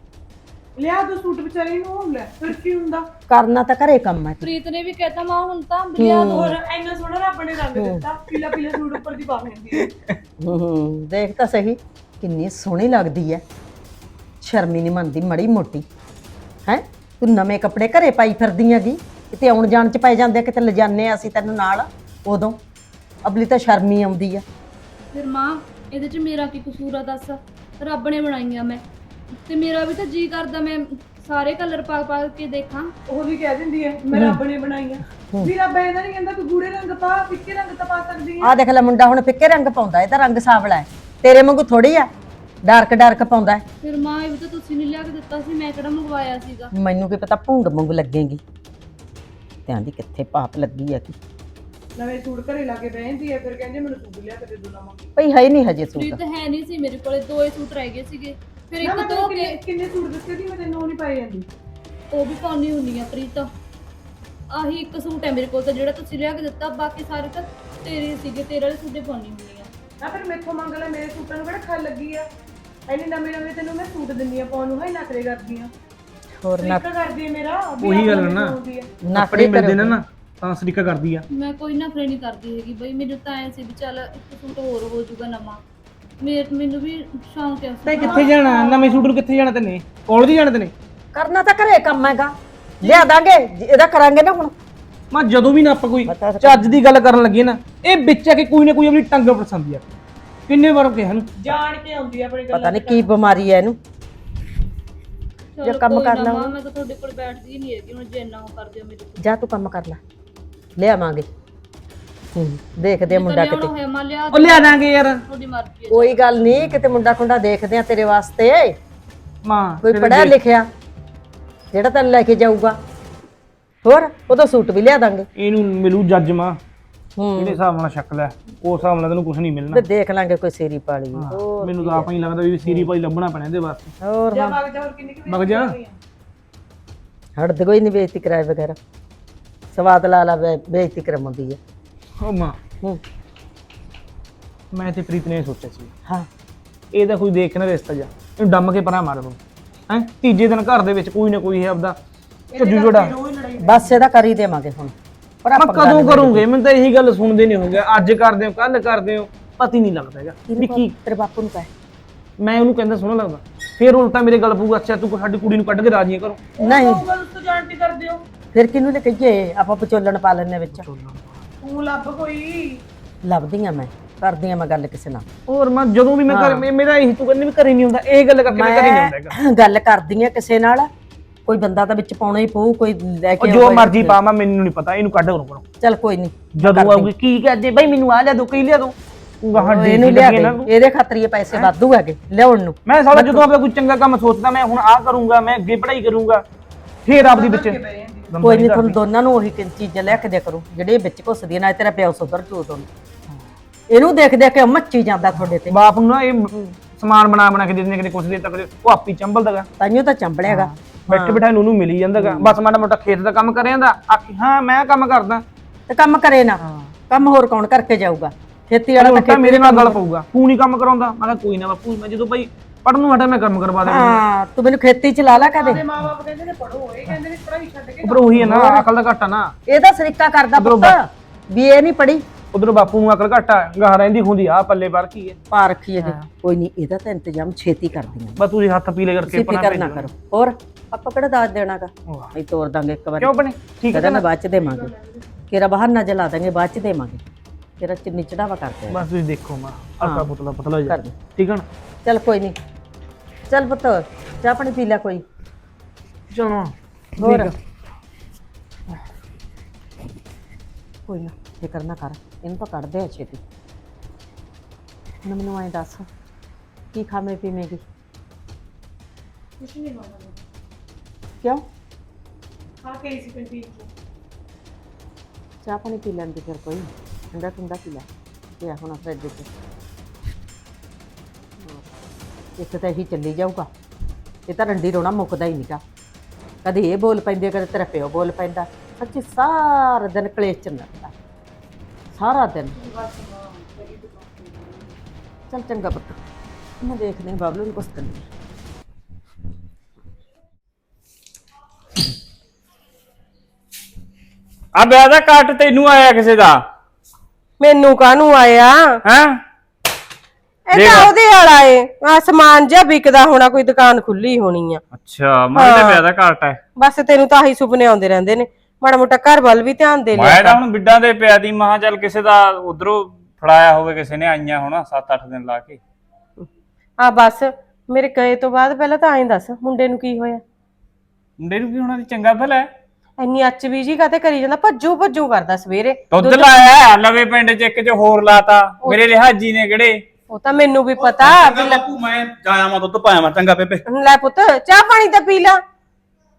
ਲਿਆ ਦੋ ਸੂਟ ਵਿਚਾਰੀ ਨੂੰ ਲੈ ਫਿਰ ਕੀ ਹੁੰਦਾ? ਕਰਨਾ ਤਾਂ ਘਰੇ ਕੰਮ ਹੈ ਪ੍ਰੀਤ ਨੇ ਵੀ ਕਹਿਤਾ ਮਾਂ ਹੁਣ ਤਾਂ ਵੀ ਲਿਆ ਦੋ। ਹੋਰ ਇੰਨਾ ਸੋਹਣਾ ਰੱਬ ਨੇ ਰੰਗ ਦਿੱਤਾ ਪੀਲਾ ਪੀਲਾ ਸੂਟ ਉੱਪਰ ਦੀ ਪਾ ਲੈਂਦੀ ਹੈ ਹੂੰ ਦੇਖ ਤਾਂ ਸਹੀ ਕਿੰਨੀ ਸੋਹਣੀ ਲੱਗਦੀ ਹੈ ਸ਼ਰਮੀ ਨਹੀਂ ਮੰਨਦੀ ਮੜੀ ਮੋਟੀ। ਹੈ? ਤੂੰ ਨਵੇਂ ਕੱਪੜੇ ਘਰੇ ਪਾਈ ਫਿਰਦੀ ਹੈਗੀ ਕਿਤੇ ਆਉਣ ਜਾਣ ਚ ਪੈ ਜਾਂਦੇ ਆ, ਕਿਤੇ ਲਿਜਾਨੇ ਆ ਅਸੀਂ ਤੈਨੂੰ ਨਾਲ ਉਦੋਂ। ਅਬਲੀ ਤਾਂ ਸ਼ਰਮੀ ਆਉਂਦੀ ਆ। ਫਿਰ ਮਾਂ ਇਹਦੇ ਚ ਮੇਰਾ ਕੀ ਕਸੂਰ ਆ ਦੱਸ? ਰੱਬ ਨੇ ਬਣਾਈਆਂ ਮੈਂ। ਤੇ ਮੇਰਾ ਵੀ ਤਾਂ ਜੀ ਕਰਦਾ ਮੈਂ ਸਾਰੇ ਕਲਰ ਪਾ ਪਾ ਕੇ ਦੇਖਾਂ। ਉਹ ਵੀ ਕਹਿ ਦਿੰਦੀ ਹੈ ਮੈਂ ਰੱਬ ਨੇ ਬਣਾਈਆਂ। ਵੀ ਰੱਬ ਇਹਦਾ ਨਹੀਂ ਕਹਿੰਦਾ ਕਿ ਗੂੜੇ ਰੰਗ ਪਾ ਫਿੱਕੇ ਰੰਗ ਤਾਂ ਪਾ ਸਕਦੀ ਹੈ ਆਹ ਦੇਖ ਲੈ ਮੁੰਡਾ ਹੁਣ ਫਿੱਕੇ ਰੰਗ ਪਾਉਂਦਾ ਇਹ ਤਾਂ ਰੰਗ ਸਾਵਲਾ ਹੈ। ਤੇਰੇ ਵਾਂਗੂ ਥੋੜੀ ਆ। ਡਾਰਕ ਡਾਰਕ ਪਾਉਂਦਾ ਹੈ। ਫਿਰ ਮਾਂ ਇਹ ਵੀ ਤਾਂ ਤੁਸੀਂ ਨਹੀਂ ਲਿਆ ਕੇ ਦਿੱਤਾ ਸੀ ਮੈਂ ਕਿਹੜਾ ਮੰਗਵਾਇਆ ਸੀਗਾ? ਮੈਨੂੰ ਕੀ ਪਤਾ ਭੂੰਡ ਵਾਂਗੂ ਲੱਗੇਗੀ। ਧਿਆਨ ਦੀ ਕਿੱਥੇ ਪਾਪ ਲੱਗੀ ਆ ਕੀ? ਨਵੇਂ ਸੂਟ ਘਰੇ ਲਾ ਕੇ ਬਹਿੰਦੀ ਹੈ ਫਿਰ ਕਹਿੰਦੇ ਮੈਨੂੰ ਸੂਟ ਲਿਆ ਕੇ ਦੇ ਦੋ ਨਵਾਂ। ਭਈ ਹੈ ਨਹੀਂ ਹਜੇ ਸੂਟ। ਪ੍ਰੀਤ ਹੈ ਨਹੀਂ ਸੀ ਮੇਰੇ ਕੋਲੇ ਦੋ ਹੀ ਸੂਟ ਰਹਿ ਗਏ ਸੀਗੇ। ਫਿਰ ਨਾ ਇੱਕ ਮੈਂ ਧੋ ਤੈਨੂੰ ਕੇ ਕਿੰਨੇ ਕਿੰਨੇ ਸੂਟ ਦਿੱਤੇ ਸੀ ਮੈਂ ਤੈਨੂੰ ਉਹ ਨਹੀਂ ਪਾਈ ਜਾਂਦੀ। ਉਹ ਵੀ ਪਾਉਣੀ ਹੁੰਦੀ ਆ ਪ੍ਰੀਤ। ਆਹੀ ਇੱਕ ਸੂਟ ਹੈ ਮੇਰੇ ਕੋਲ ਤਾਂ ਜਿਹੜਾ ਤੁਸੀਂ ਲਿਆ ਕੇ ਦਿੱਤਾ ਬਾਕੀ ਸਾਰੇ ਤਾਂ ਤੇਰੇ ਸੀਗੇ ਤੇਰੇ ਵਾਲੇ ਸੂਟੇ ਪਾਉਣੀ ਹੁੰਦੀ ਆ। ਨਾ ਫਿਰ ਮੈਥੋਂ ਮੰਗ ਲੈ ਮੇਰੇ ਸੂਟਾਂ ਨੂੰ ਕਿਹੜਾ ਖਲ ਲੱਗੀ ਆ? ਐਨੇ ਨਵੇਂ ਨਵੇਂ ਤੈਨੂੰ ਮੈਂ ਸੂਟ ਦਿੰਦੀ ਆ ਪਾਉਣ ਨੂੰ ਹੈ ਨਖਰੇ ਕਰਦੀ ਆ। ਹੋਰ ਨਾ ਤਰੀਕਾ ਕਰਦੀ ਆ ਮੇਰਾ ਵੀ ਉਹੀ ਗੱਲ ਆਪਣਾ ਨਾ। ਪਾਉਂਦੀ ਆ। ਕੱਪੜੇ ਨਖਰੇ ਮਿਲਦੇ ਨੇ ਨਾ ਤਾਂ ਸਰੀਕਾ ਕਰਦੀ ਆ। ਮੈਂ ਕੋਈ ਨਖਰੇ ਨਹੀਂ ਕਰਦੀ ਹੈਗੀ ਬਈ ਮੈਨੂੰ ਤਾਂ ਐ ਸੀ ਵੀ ਚੱਲ ਇੱਕ ਸੂਟ ਹੋਰ ਹੋ ਜਾਊਗਾ ਨਵਾਂ। ਮੇਰੇ ਮੈਨੂੰ ਵੀ ਸ਼ੌਂਕ ਹੈ ਤੇ ਕਿੱਥੇ ਜਾਣਾ? ਨਵੇਂ ਸੂਟ ਨੂੰ ਕਿੱਥੇ ਜਾਣਾ ਤੈਨੇ? ਕਾਲਜ ਹੀ ਜਾਣਾ ਤੈਨੇ? ਕਰਨਾ ਤਾਂ ਘਰੇ ਕੰਮ ਹੈਗਾ। ਲਿਆ ਦਾਂਗੇ ਇਹਦਾ ਕਰਾਂਗੇ ਨਾ ਹੁਣ। ਮੈਂ ਜਦੋਂ ਵੀ ਨਾ ਆਪਾਂ ਕੋਈ ਚੱਜ ਦੀ ਗੱਲ ਕਰਨ ਲੱਗੇ ਨਾ ਇਹ ਵਿੱਚ ਆ ਕੇ ਕੋਈ ਨਾ ਕੋਈ ਆਪਣੀ ਟੰਗ ਪਸੰਦੀ ਆ। ਕਿੰਨੇ ਵਾਰ ਕਿਹਾ ਨੂੰ ਜਾਣ ਕੇ ਆਉਂਦੀ ਆ ਆਪਣੀ ਪਤਾ ਨਹੀਂ ਕੀ ਬਿਮਾਰੀ ਹੈ ਇਹਨੂੰ। ਚਲੋ ਕੰਮ ਕੋਈ ਕਰ ਲਾਂ। ਮਾਂ, ਤਾਂ ਤੁਹਾਡੇ ਕੋਲ ਬੈਠਦੀ ਨਹੀਂ ਹੈਗੀ ਹੁਣ ਜੇ ਇੰਨਾ ਉਹ ਕਰਦੇ ਹੋ ਮੇਰੇ ਕੋਲ। ਜਾ ਤੂੰ ਕੰਮ ਕਰ ਲੈ। ਲਿਆਵਾਂਗੇ ਹੂੰ ਦੇਖਦੇ ਆ ਮੁੰਡਾ ਕਿਤੇ। ਹੋਇਆ ਮਾਂ ਲਿਆ ਉਹ ਲਿਆ ਦਾਂਗੇ ਯਾਰ। ਤੁਹਾਡੀ ਮਰਜ਼ੀ ਹੈ ਕੋਈ ਗੱਲ ਨਹੀਂ ਕਿਤੇ ਮੁੰਡਾ ਖੁੰਡਾ ਦੇਖਦੇ ਆ ਤੇਰੇ ਵਾਸਤੇ। ਮਾਂ ਕੋਈ ਪੜਿਆ ਲਿਖਿਆ। ਜਿਹੜਾ ਤੈਨੂੰ ਲੈ ਕੇ ਜਾਊਗਾ। ਹੋਰ ਉਹਦਾ ਸੂਟ ਵੀ ਲਿਆ ਦਾਂਗੇ। ਇਹਨੂੰ ਮਿਲੂ ਜੱਜ ਮਾਂ। ਜਿਹੜੇ ਹਿਸਾਬ ਨਾਲ ਸ਼ਕਲ ਹੈ ਉਸ ਹਿਸਾਬ ਨਾਲ ਤੈਨੂੰ ਕੁਝ ਨਹੀਂ ਮਿਲਣਾ। ਤੇ ਦੇਖ ਲਾਂਗੇ ਕੋਈ ਸੇਰੀ ਪਾਲੀ। ਹੋਰ ਮੈਨੂੰ ਤਾਂ ਆਪਾਂ ਹੀ ਲੱਗਦਾ ਵੀ ਸੀਰੀ ਭਾਈ ਲੱਭਣਾ ਪੈਣਾ ਇਹਦੇ ਵਾਸਤੇ। ਹੋਰ ਹਾਂ। ਹੋਰ ਕਿੰਨੀ ਕਿ ਮਗ ਜਾ। ਹੜਦ ਕੋਈ ਨਹੀਂ ਬੇਇੱਜ਼ਤੀ ਕਰਾਏ ਵਗੈਰਾ ਸਵਾਦ ਲਾ ਲਾ ਬੇ- ਬੇਇੱਜ਼ਤੀ ਕਰਵਾਉਂਦੀ ਹੈ ਉਹ ਮਾਂ ਹੂੰ। ਮੈਂ ਤੇ ਪ੍ਰੀਤ ਨੇ ਸੋਚਿਆ ਸੀ। ਹਾਂ। ਇਹ ਤਾਂ ਕੋਈ ਦੇਖ ਨਾ ਰਿਸ਼ਤਾ ਜਾ। ਇਹਨੂੰ ਡੰਮ ਕੇ ਪਰਾਂ ਮਾਰ ਦੂੰ ਹੈ? ਤੀਜੇ ਦਿਨ ਘਰ ਦੇ ਵਿੱਚ ਕੋਈ ਨਾ ਕੋਈ ਹੈ ਆਪਦਾ। ਝੱਜੂ ਜੋੜਾ। ਬਸ ਇਹਦਾ ਕਰ ਹੀ ਦੇਵਾਂਗੇ ਹੁਣ। ਪਰ ਮੈਂ ਆਪਾਂ ਕਦੋਂ ਕਰੂੰਗੇ? ਮੈਨੂੰ ਤਾਂ ਇਹੀ ਗੱਲ ਸੁਣਦੇ ਨਹੀਂ ਹੋਗੇ। ਅੱਜ ਕਰਦੇ ਹੋ ਕੱਲ ਕਰਦੇ ਹੋ ਪਤਾ ਨਹੀਂ ਲੱਗਦਾ ਹੈਗਾ। ਵੀ ਕੀ? ਤੇਰੇ ਬਾਪੂ ਨੂੰ ਕਹਿ। ਮੈਂ ਉਹਨੂੰ ਕਹਿੰਦਾ ਸੋਹਣਾ ਲੱਗਦਾ। ਫਿਰ ਉਲਟਾ ਮੇਰੇ ਗੱਲ ਪਊਗਾ ਅੱਛਾ ਤੂੰ ਸਾਡੀ ਕੁੜੀ ਨੂੰ ਕੱਢ ਕੇ ਰਾਜੀ ਕਰੋ। ਨਹੀਂ। ਗੱਲ ਤੋਂ ਜਾਣਤੀ ਕਰਦੇ ਹੋ। ਫਿਰ ਕਿਹਨੂੰ ਲੈ ਕਹੀਏ ਆਪਾਂ ਵਿਚੋਲਣ ਪਾ ਲੈਣੇ ਵਿੱਚ। ਤੂੰ ਲੱਭ ਕੋਈ। ਲੱਭਦੀ ਆ ਮੈਂ ਕਰਦੀ ਆ ਮੈਂ ਗੱਲ ਕਿਸੇ ਨਾਲ। ਹੋਰ ਮੈਂ ਜਦੋਂ ਵੀ ਮੈਂ ਘਰ ਮੇਰਾ ਇਹੀ ਤੂੰ ਕਹਿੰਦੀ ਵੀ ਘਰੇ ਨਹੀਂ ਹੁੰਦਾ ਇਹ ਗੱਲ ਕਰਕੇ ਮੈਂ ਘਰੇ ਨਹੀਂ ਹੁੰਦਾ ਹੈਗਾ। ਮੈਂ ਗੱਲ ਕਰਦੀ ਆ ਕਿਸੇ ਨਾਲ। ਕੋਈ ਬੰਦਾ ਤਾਂ ਵਿੱਚ ਪਾਉਣਾ ਹੀ ਪਊ ਕੋਈ ਲੈ ਉਹ ਕੇ ਜੋ ਆਊਗਾ। ਮਰਜ਼ੀ ਪਾਵਾਂ ਮੈਨੂੰ ਨਹੀਂ ਪਤਾ ਇਹਨੂੰ ਕੱਢ ਕਰੋ ਕਰੋ ਚੱਲ ਕੋਈ ਨਹੀਂ ਜਦੋਂ ਆਊਗੀ ਕੀ ਕਹਦੇ ਬਈ ਮੈਨੂੰ ਆ ਲਿਆ ਦੋ ਕੀ ਲਿਆ ਦੋ? ਗਾਹਾਂ ਡੀ ਇਹਨੂੰ ਲਿਆ ਲੱਗੀ ਨਾ। ਦੇ ਇਹਦੇ ਖਾਤਰ ਪੈਸੇ ਵਾਧੂ ਹੈਗੇ ਲਿਆਉਣ ਨੂੰ। ਮੈਂ ਸਾਲਾ ਜਦੋਂ ਆਪਦਾ ਕੋਈ ਚੰਗਾ ਕੰਮ ਸੋਚਦਾ ਮੈਂ ਹੁਣ ਆਹ ਕਰੂੰਗਾ ਮੈਂ ਅੱਗੇ ਪੜ੍ਹਾਈ ਕਰੂੰਗਾ ਫੇਰ ਆਪਦੀ ਵਿੱਚ ਕੋਈ ਨਹੀਂ ਤੁਹਾਨੂੰ ਦੋਨਾਂ ਨੂੰ ਉਹੀ ਕਿਨ ਚੀਜ਼ਾਂ ਲੈ ਕੇ ਦਿਆ ਕਰੂ ਜਿਹੜੇ ਇਹ ਵਿੱਚ ਘੁੱਸਦੀਆਂ ਨਾਲ ਤੇਰਾ ਪਿਓ ਸੁਧਰ ਜੂ ਤੁਹਾਨੂੰ ਇਹਨੂੰ ਦੇਖ ਦੇਖ ਕੇ ਮੱਚੀ ਜਾਂਦਾ ਤੁਹਾਡੇ ਤੇ। ਬਾਪ ਨੂੰ ਨਾ ਇਹ ਸਮਾਨ ਬਣਾ ਬਣਾ ਕੇ ਦੇ ਦਿੰਦੇ ਕਿਤੇ ਕੁਛ ਦੇ ਤੱਕ ਉਹ ਆਪੀ ਚੰਬਲ ਦਗਾ ਤਾਈਓ ਤਾਂ ਚੰਬੜਿਆਗਾ ਬੈਠੇ ਬਿਠਾਏ ਨੂੰ ਉਹਨੂੰ ਮਿਲੀ ਜਾਂਦਾਗਾ ਬਸ ਮਾੜਾ ਮੋਟਾ ਖੇਤ ਦਾ ਕੰਮ ਕਰ ਜਾਂਦਾ। ਆਖੀ ਹਾਂ ਮੈਂ ਕੰਮ ਕਰਦਾ। ਤੇ ਕੰਮ ਕਰੇ ਨਾ। ਕੰਮ ਹੋਰ ਕੌਣ ਕਰਕੇ ਜਾਊਗਾ? ਖੇਤੀ ਵਾਲਾ ਤਾਂ ਉਲਟਾ ਮੇਰੇ ਨਾਲ ਗੱਲ ਪਊਗਾ। ਤੂੰ ਨਹੀਂ ਕੰਮ ਕਰਾਉਂਦਾ। ਮੈਂ ਕਿਹਾ ਕੋਈ ਨਾ ਬਾਪੂ ਮੈਂ ਜਦੋਂ ਭਾਈ ਪੜਨ ਨੂੰ ਹਟਾ ਮੈਂ ਕੰਮ ਕਰਵਾ ਦੇਵਾਂ ਹਾਂ ਤੂੰ ਮੈਨੂੰ ਖੇਤੀ ਚ ਲਾ ਲਾ ਕਦੇ। ਮਾਪੇ ਕਹਿੰਦੇ ਨੇ ਪੜੋ ਇਹ ਕਹਿੰਦੇ ਨੇ ਪੜਾਈ ਛੱਡ ਕੇ ਪਰ ਉਹੀ ਹੈ ਨਾ ਅਕਲ ਦਾ ਘਾਟਾ ਨਾ। ਇਹਦਾ ਸਰੀਕਾ ਕਰਦਾ ਪੁੱਤ ਵੀ ਇਹ ਨਹੀਂ ਪੜੀ ਉਧਰ ਬਾਪੂ ਨੂੰ ਅਕਲ ਘਾਟਾ ਗਾਹ ਰਹਿੰਦੀ ਹੁੰਦੀ ਆ ਪੱਲੇ ਬਾਰ ਕੀ ਹੈ। ਪਾ ਰੱਖੀ ਇਹਦੇ ਕੋਈ ਨਹੀਂ ਇਹਦਾ ਤਾਂ ਇੰਤਜ਼ਾਮ ਛੇਤੀ ਕਰਦੀ ਆ ਬਸ ਤੁਸੀਂ ਹੱਥ ਪੀਲੇ ਕਰਕੇ ਨਾ ਕਰੋ। ਹੋਰ? ਆਪਾਂ ਕਿਹੜਾ ਦਾਜ ਦੇਣਾਗਾ? ਵਾਹ। ਅਸੀਂ ਤੋਰ ਦਾਂਗੇ ਇੱਕ ਵਾਰੀ। ਕਿਉਂ ਬਣੇ? ਠੀਕ ਹੈ ਮੈਂ ਬਾਅਦ ਚ ਦੇਵਾਂਗੇ। ਕਿਹੜਾ ਬਹਾਨਾ ਜਲਾ ਦਾਂਗੇ ਬਾਅਦ ਚ ਦੇਵਾਂਗੇ। ਤੇਰਾ ਚਿੰਨੀ ਚੜਾਵਾ ਕਰਦੇ ਆ। ਬਸ ਤੁਸੀਂ ਦੇਖੋ ਮਾ ਹਲਕਾ ਪੁਤਲਾ ਪਤਲਾ ਜਾ ਕਰ ਦੇ। ਠੀਕ ਹੈ ਨਾ? ਚੱਲ ਕੋਈ ਨਹੀਂ ਚੱਲ ਪੁੱਤ ਚਾਹ ਪਾਣੀ ਪੀ ਲੈ ਕੋਈ। ਚਲੋ। ਹੋਰ? ਕੋਈ ਨਾ। ਫਿਕਰ ਨਾ ਕਰ ਇਹਨੂੰ ਤਾਂ ਕੱਢਦੇ ਆ ਛੇਤੀ। ਹੁਣ ਮੈਨੂੰ ਐਂ ਦੱਸ ਕੀ ਖਾਵੇਂ ਪੀਵੇਂਗੀ? ਕੁਛ ਨਹੀਂ ਮਾਮਾ ਕਿਉਂ? ਖਾ ਕੇ ਇਸੇ ਕੰਟੀਨ ਚ। ਚਾਹ ਪਾਣੀ ਪੀ ਲੈਂਦੀ ਫਿਰ ਕੋਈ। ਠੰਡਾ ਠੰਡਾ ਪੀ ਲੈ। ਪਿਆ ਹੁਣ ਫਰਿੱਜ 'ਚ। ਇੱਕ ਤਾਂ ਇਹੀ ਚੱਲੀ ਜਾਊਗਾ। ਇਹ ਤਾਂ ਰੰਡੀ ਰੋਣਾ ਮੁੱਕਦਾ ਹੀ ਨਹੀਂਗਾ। ਕਦੇ ਇਹ ਬੋਲ ਪੈਂਦੇ ਕਦੇ ਤੇਰਾ ਪਿਓ ਬੋਲ ਪੈਂਦਾ। ਸੱਚੀ ਸਾਰਾ ਦਿਨ ਕਲੇਸ਼ ਚ ਰਹਿੰਦਾ। ਸਾਰਾ ਦਿਨ। ਚੱਲ ਚੰਗਾ ਪੁੱਤ। ਮੈਂ ਦੇਖਦੇ ਹਾਂ ਬਾਬਲੂ ਨੂੰ ਕੁਛ ਕਰਨੀ ਆ ਵਿਆਹ ਦਾ ਕੱਟ ਤੈਨੂੰ ਆਇਆ ਕਿਸੇ ਦਾ? ਮੈਨੂੰ ਕਾਹਨੂੰ ਆਇਆ? ਹੈ? ਇਹ ਤਾਂ ਉਹਦੇ ਵਾਲਾ ਏ। ਆ ਸਮਾਨ ਜਿਹਾ ਵਿਕਦਾ ਹੋਣਾ ਕੋਈ ਦੁਕਾਨ ਖੁੱਲੀ ਹੋਣੀ ਆ। ਅੱਛਾ ਮੈਂ ਤੇ ਵਿਆਹ ਦਾ ਕੱਟ ਹੈ ਬਸ ਤੈਨੂੰ ਤਾਂ ਆਹੀ ਸੁਪਨੇ ਆਉਂਦੇ ਰਹਿੰਦੇ ਨੇ। ਮਾੜਾ ਮੋਟਾ ਘਰ ਵੱਲ ਵੀ ਧਿਆਨ ਦੇ ਮੈਂ ਲਿਆ ਤਾਂ ਹੁਣ ਬਿੱਡਾਂ ਦੇ ਪਿਆ ਦੀ ਮਹਾ ਚੱਲ ਕਿਸੇ ਦਾ ਉਧਰੋਂ ਫੜਾਇਆ ਹੋਵੇ ਕਿਸੇ ਨੇ ਆਈਆਂ ਹੋਣਾ 7-8 ਦਿਨ ਲਾ ਕੇ। ਆ ਬਸ ਮੇਰੇ ਕਹੇ ਤੋਂ ਬਾਅਦ ਪਹਿਲਾਂ ਤਾਂ ਐਂ ਦੱਸ ਮੁੰਡੇ ਨੂੰ ਕੀ ਹੋਇਆ? ਮੁੰਡੇ ਨੂੰ ਕੀ ਹੋਣਾ ਸੀ ਚੰਗਾ ਭਲਾ ਹੈ। ਇੰਨੀ ਅੱਚ ਵੀ ਜੀ ਕਾਤੇ ਕਰੀ ਜਾਂਦਾ? ਭੱਜੂ ਭੱਜੂ ਕਰਦਾ ਸਵੇਰੇ। ਦੁੱਧ ਲਾਇਆ ਲਵੇ ਪਿੰਡ ਚ ਇੱਕ ਚ ਹੋਰ ਲਾਤਾ। ਮੇਰੇ ਲਿਹਾਜੀ ਨੇ ਕਿਹੜੇ? ਉਹ ਤਾਂ ਮੈਨੂੰ ਵੀ ਪਤਾ। ਵੀ ਲੈ- ਬਾਪੂ ਮੈਂ ਜਾਇਆ ਮੈਂ ਦੁੱਧ ਪਾਇਆ ਮੈਂ ਚੰਗਾ ਬੇਬੇ। ਲੈ ਪੁੱਤ ਚਾਹ ਪਾਣੀ ਤਾਂ ਪੀ ਲਾ।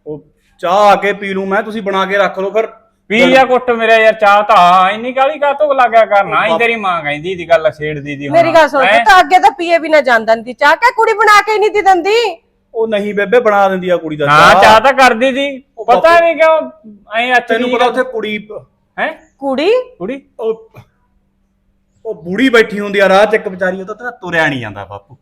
ਉਹ ਚਾਹ ਆ ਕੇ ਪੀ ਲੂ ਮੈਂ ਤੁਸੀਂ ਬਣਾ ਕੇ ਰੱਖ ਲਓ ਫਿਰ। ਪੀ ਜਾ ਕੁੱਟ ਮੇਰਾ ਯਾਰ ਚਾਹ ਤਾਂ ਇੰਨੀ ਕਾਲੀ ਕਾਤੋਂ ਲੱਗਿਆ ਕਰਨਾ? ਹੀ ਤੇਰੀ ਮਾਂ ਕਹਿੰਦੀ ਦੀ ਗੱਲ ਛੇੜਦੀ ਦੀ ਹੁਣ। ਮੇਰੀ ਗੱਲ ਸੁਣ ਹੈਂ? ਪੁੱਤ ਅੱਗੇ ਤਾਂ ਪੀਏ ਵੀ ਨਾ ਜਾਂਦਾ ਨਹੀਂ ਚਾਹ ਕਿ ਕੁੜੀ ਬਣਾ ਕੇ ਨਹੀਂ ਦੀ ਦਿੰਦੀ? ਉਹ ਨਹੀਂ ਬੇਬੇ ਬਣਾ ਦਿੰਦੀ ਆ ਕੁੜੀ ਦਾ ਹਾਂ ਚਾਹ। ਤਾਂ ਕਰਦੀ ਸੀ। ਪਤਾ ਨਹੀਂ ਕਿਉਂ ਐਂ ਅੱਛੀ ਤੈਨੂੰ ਪਤਾ ਉੱਥੇ ਕੁੜੀ ਹੈ? ਕੁੜੀ? ਕੁੜੀ? ਉਹ ਉਹ ਬੁੜੀ ਬੈਠੀ ਹੁੰਦੀ ਆ ਰਾਹ 'ਚ ਇੱਕ ਵਿਚਾਰੀ ਉਹ ਤਾਂ ਤੁਰਿਆ ਨਹੀਂ ਜਾਂਦਾ ਬਾਪੂ।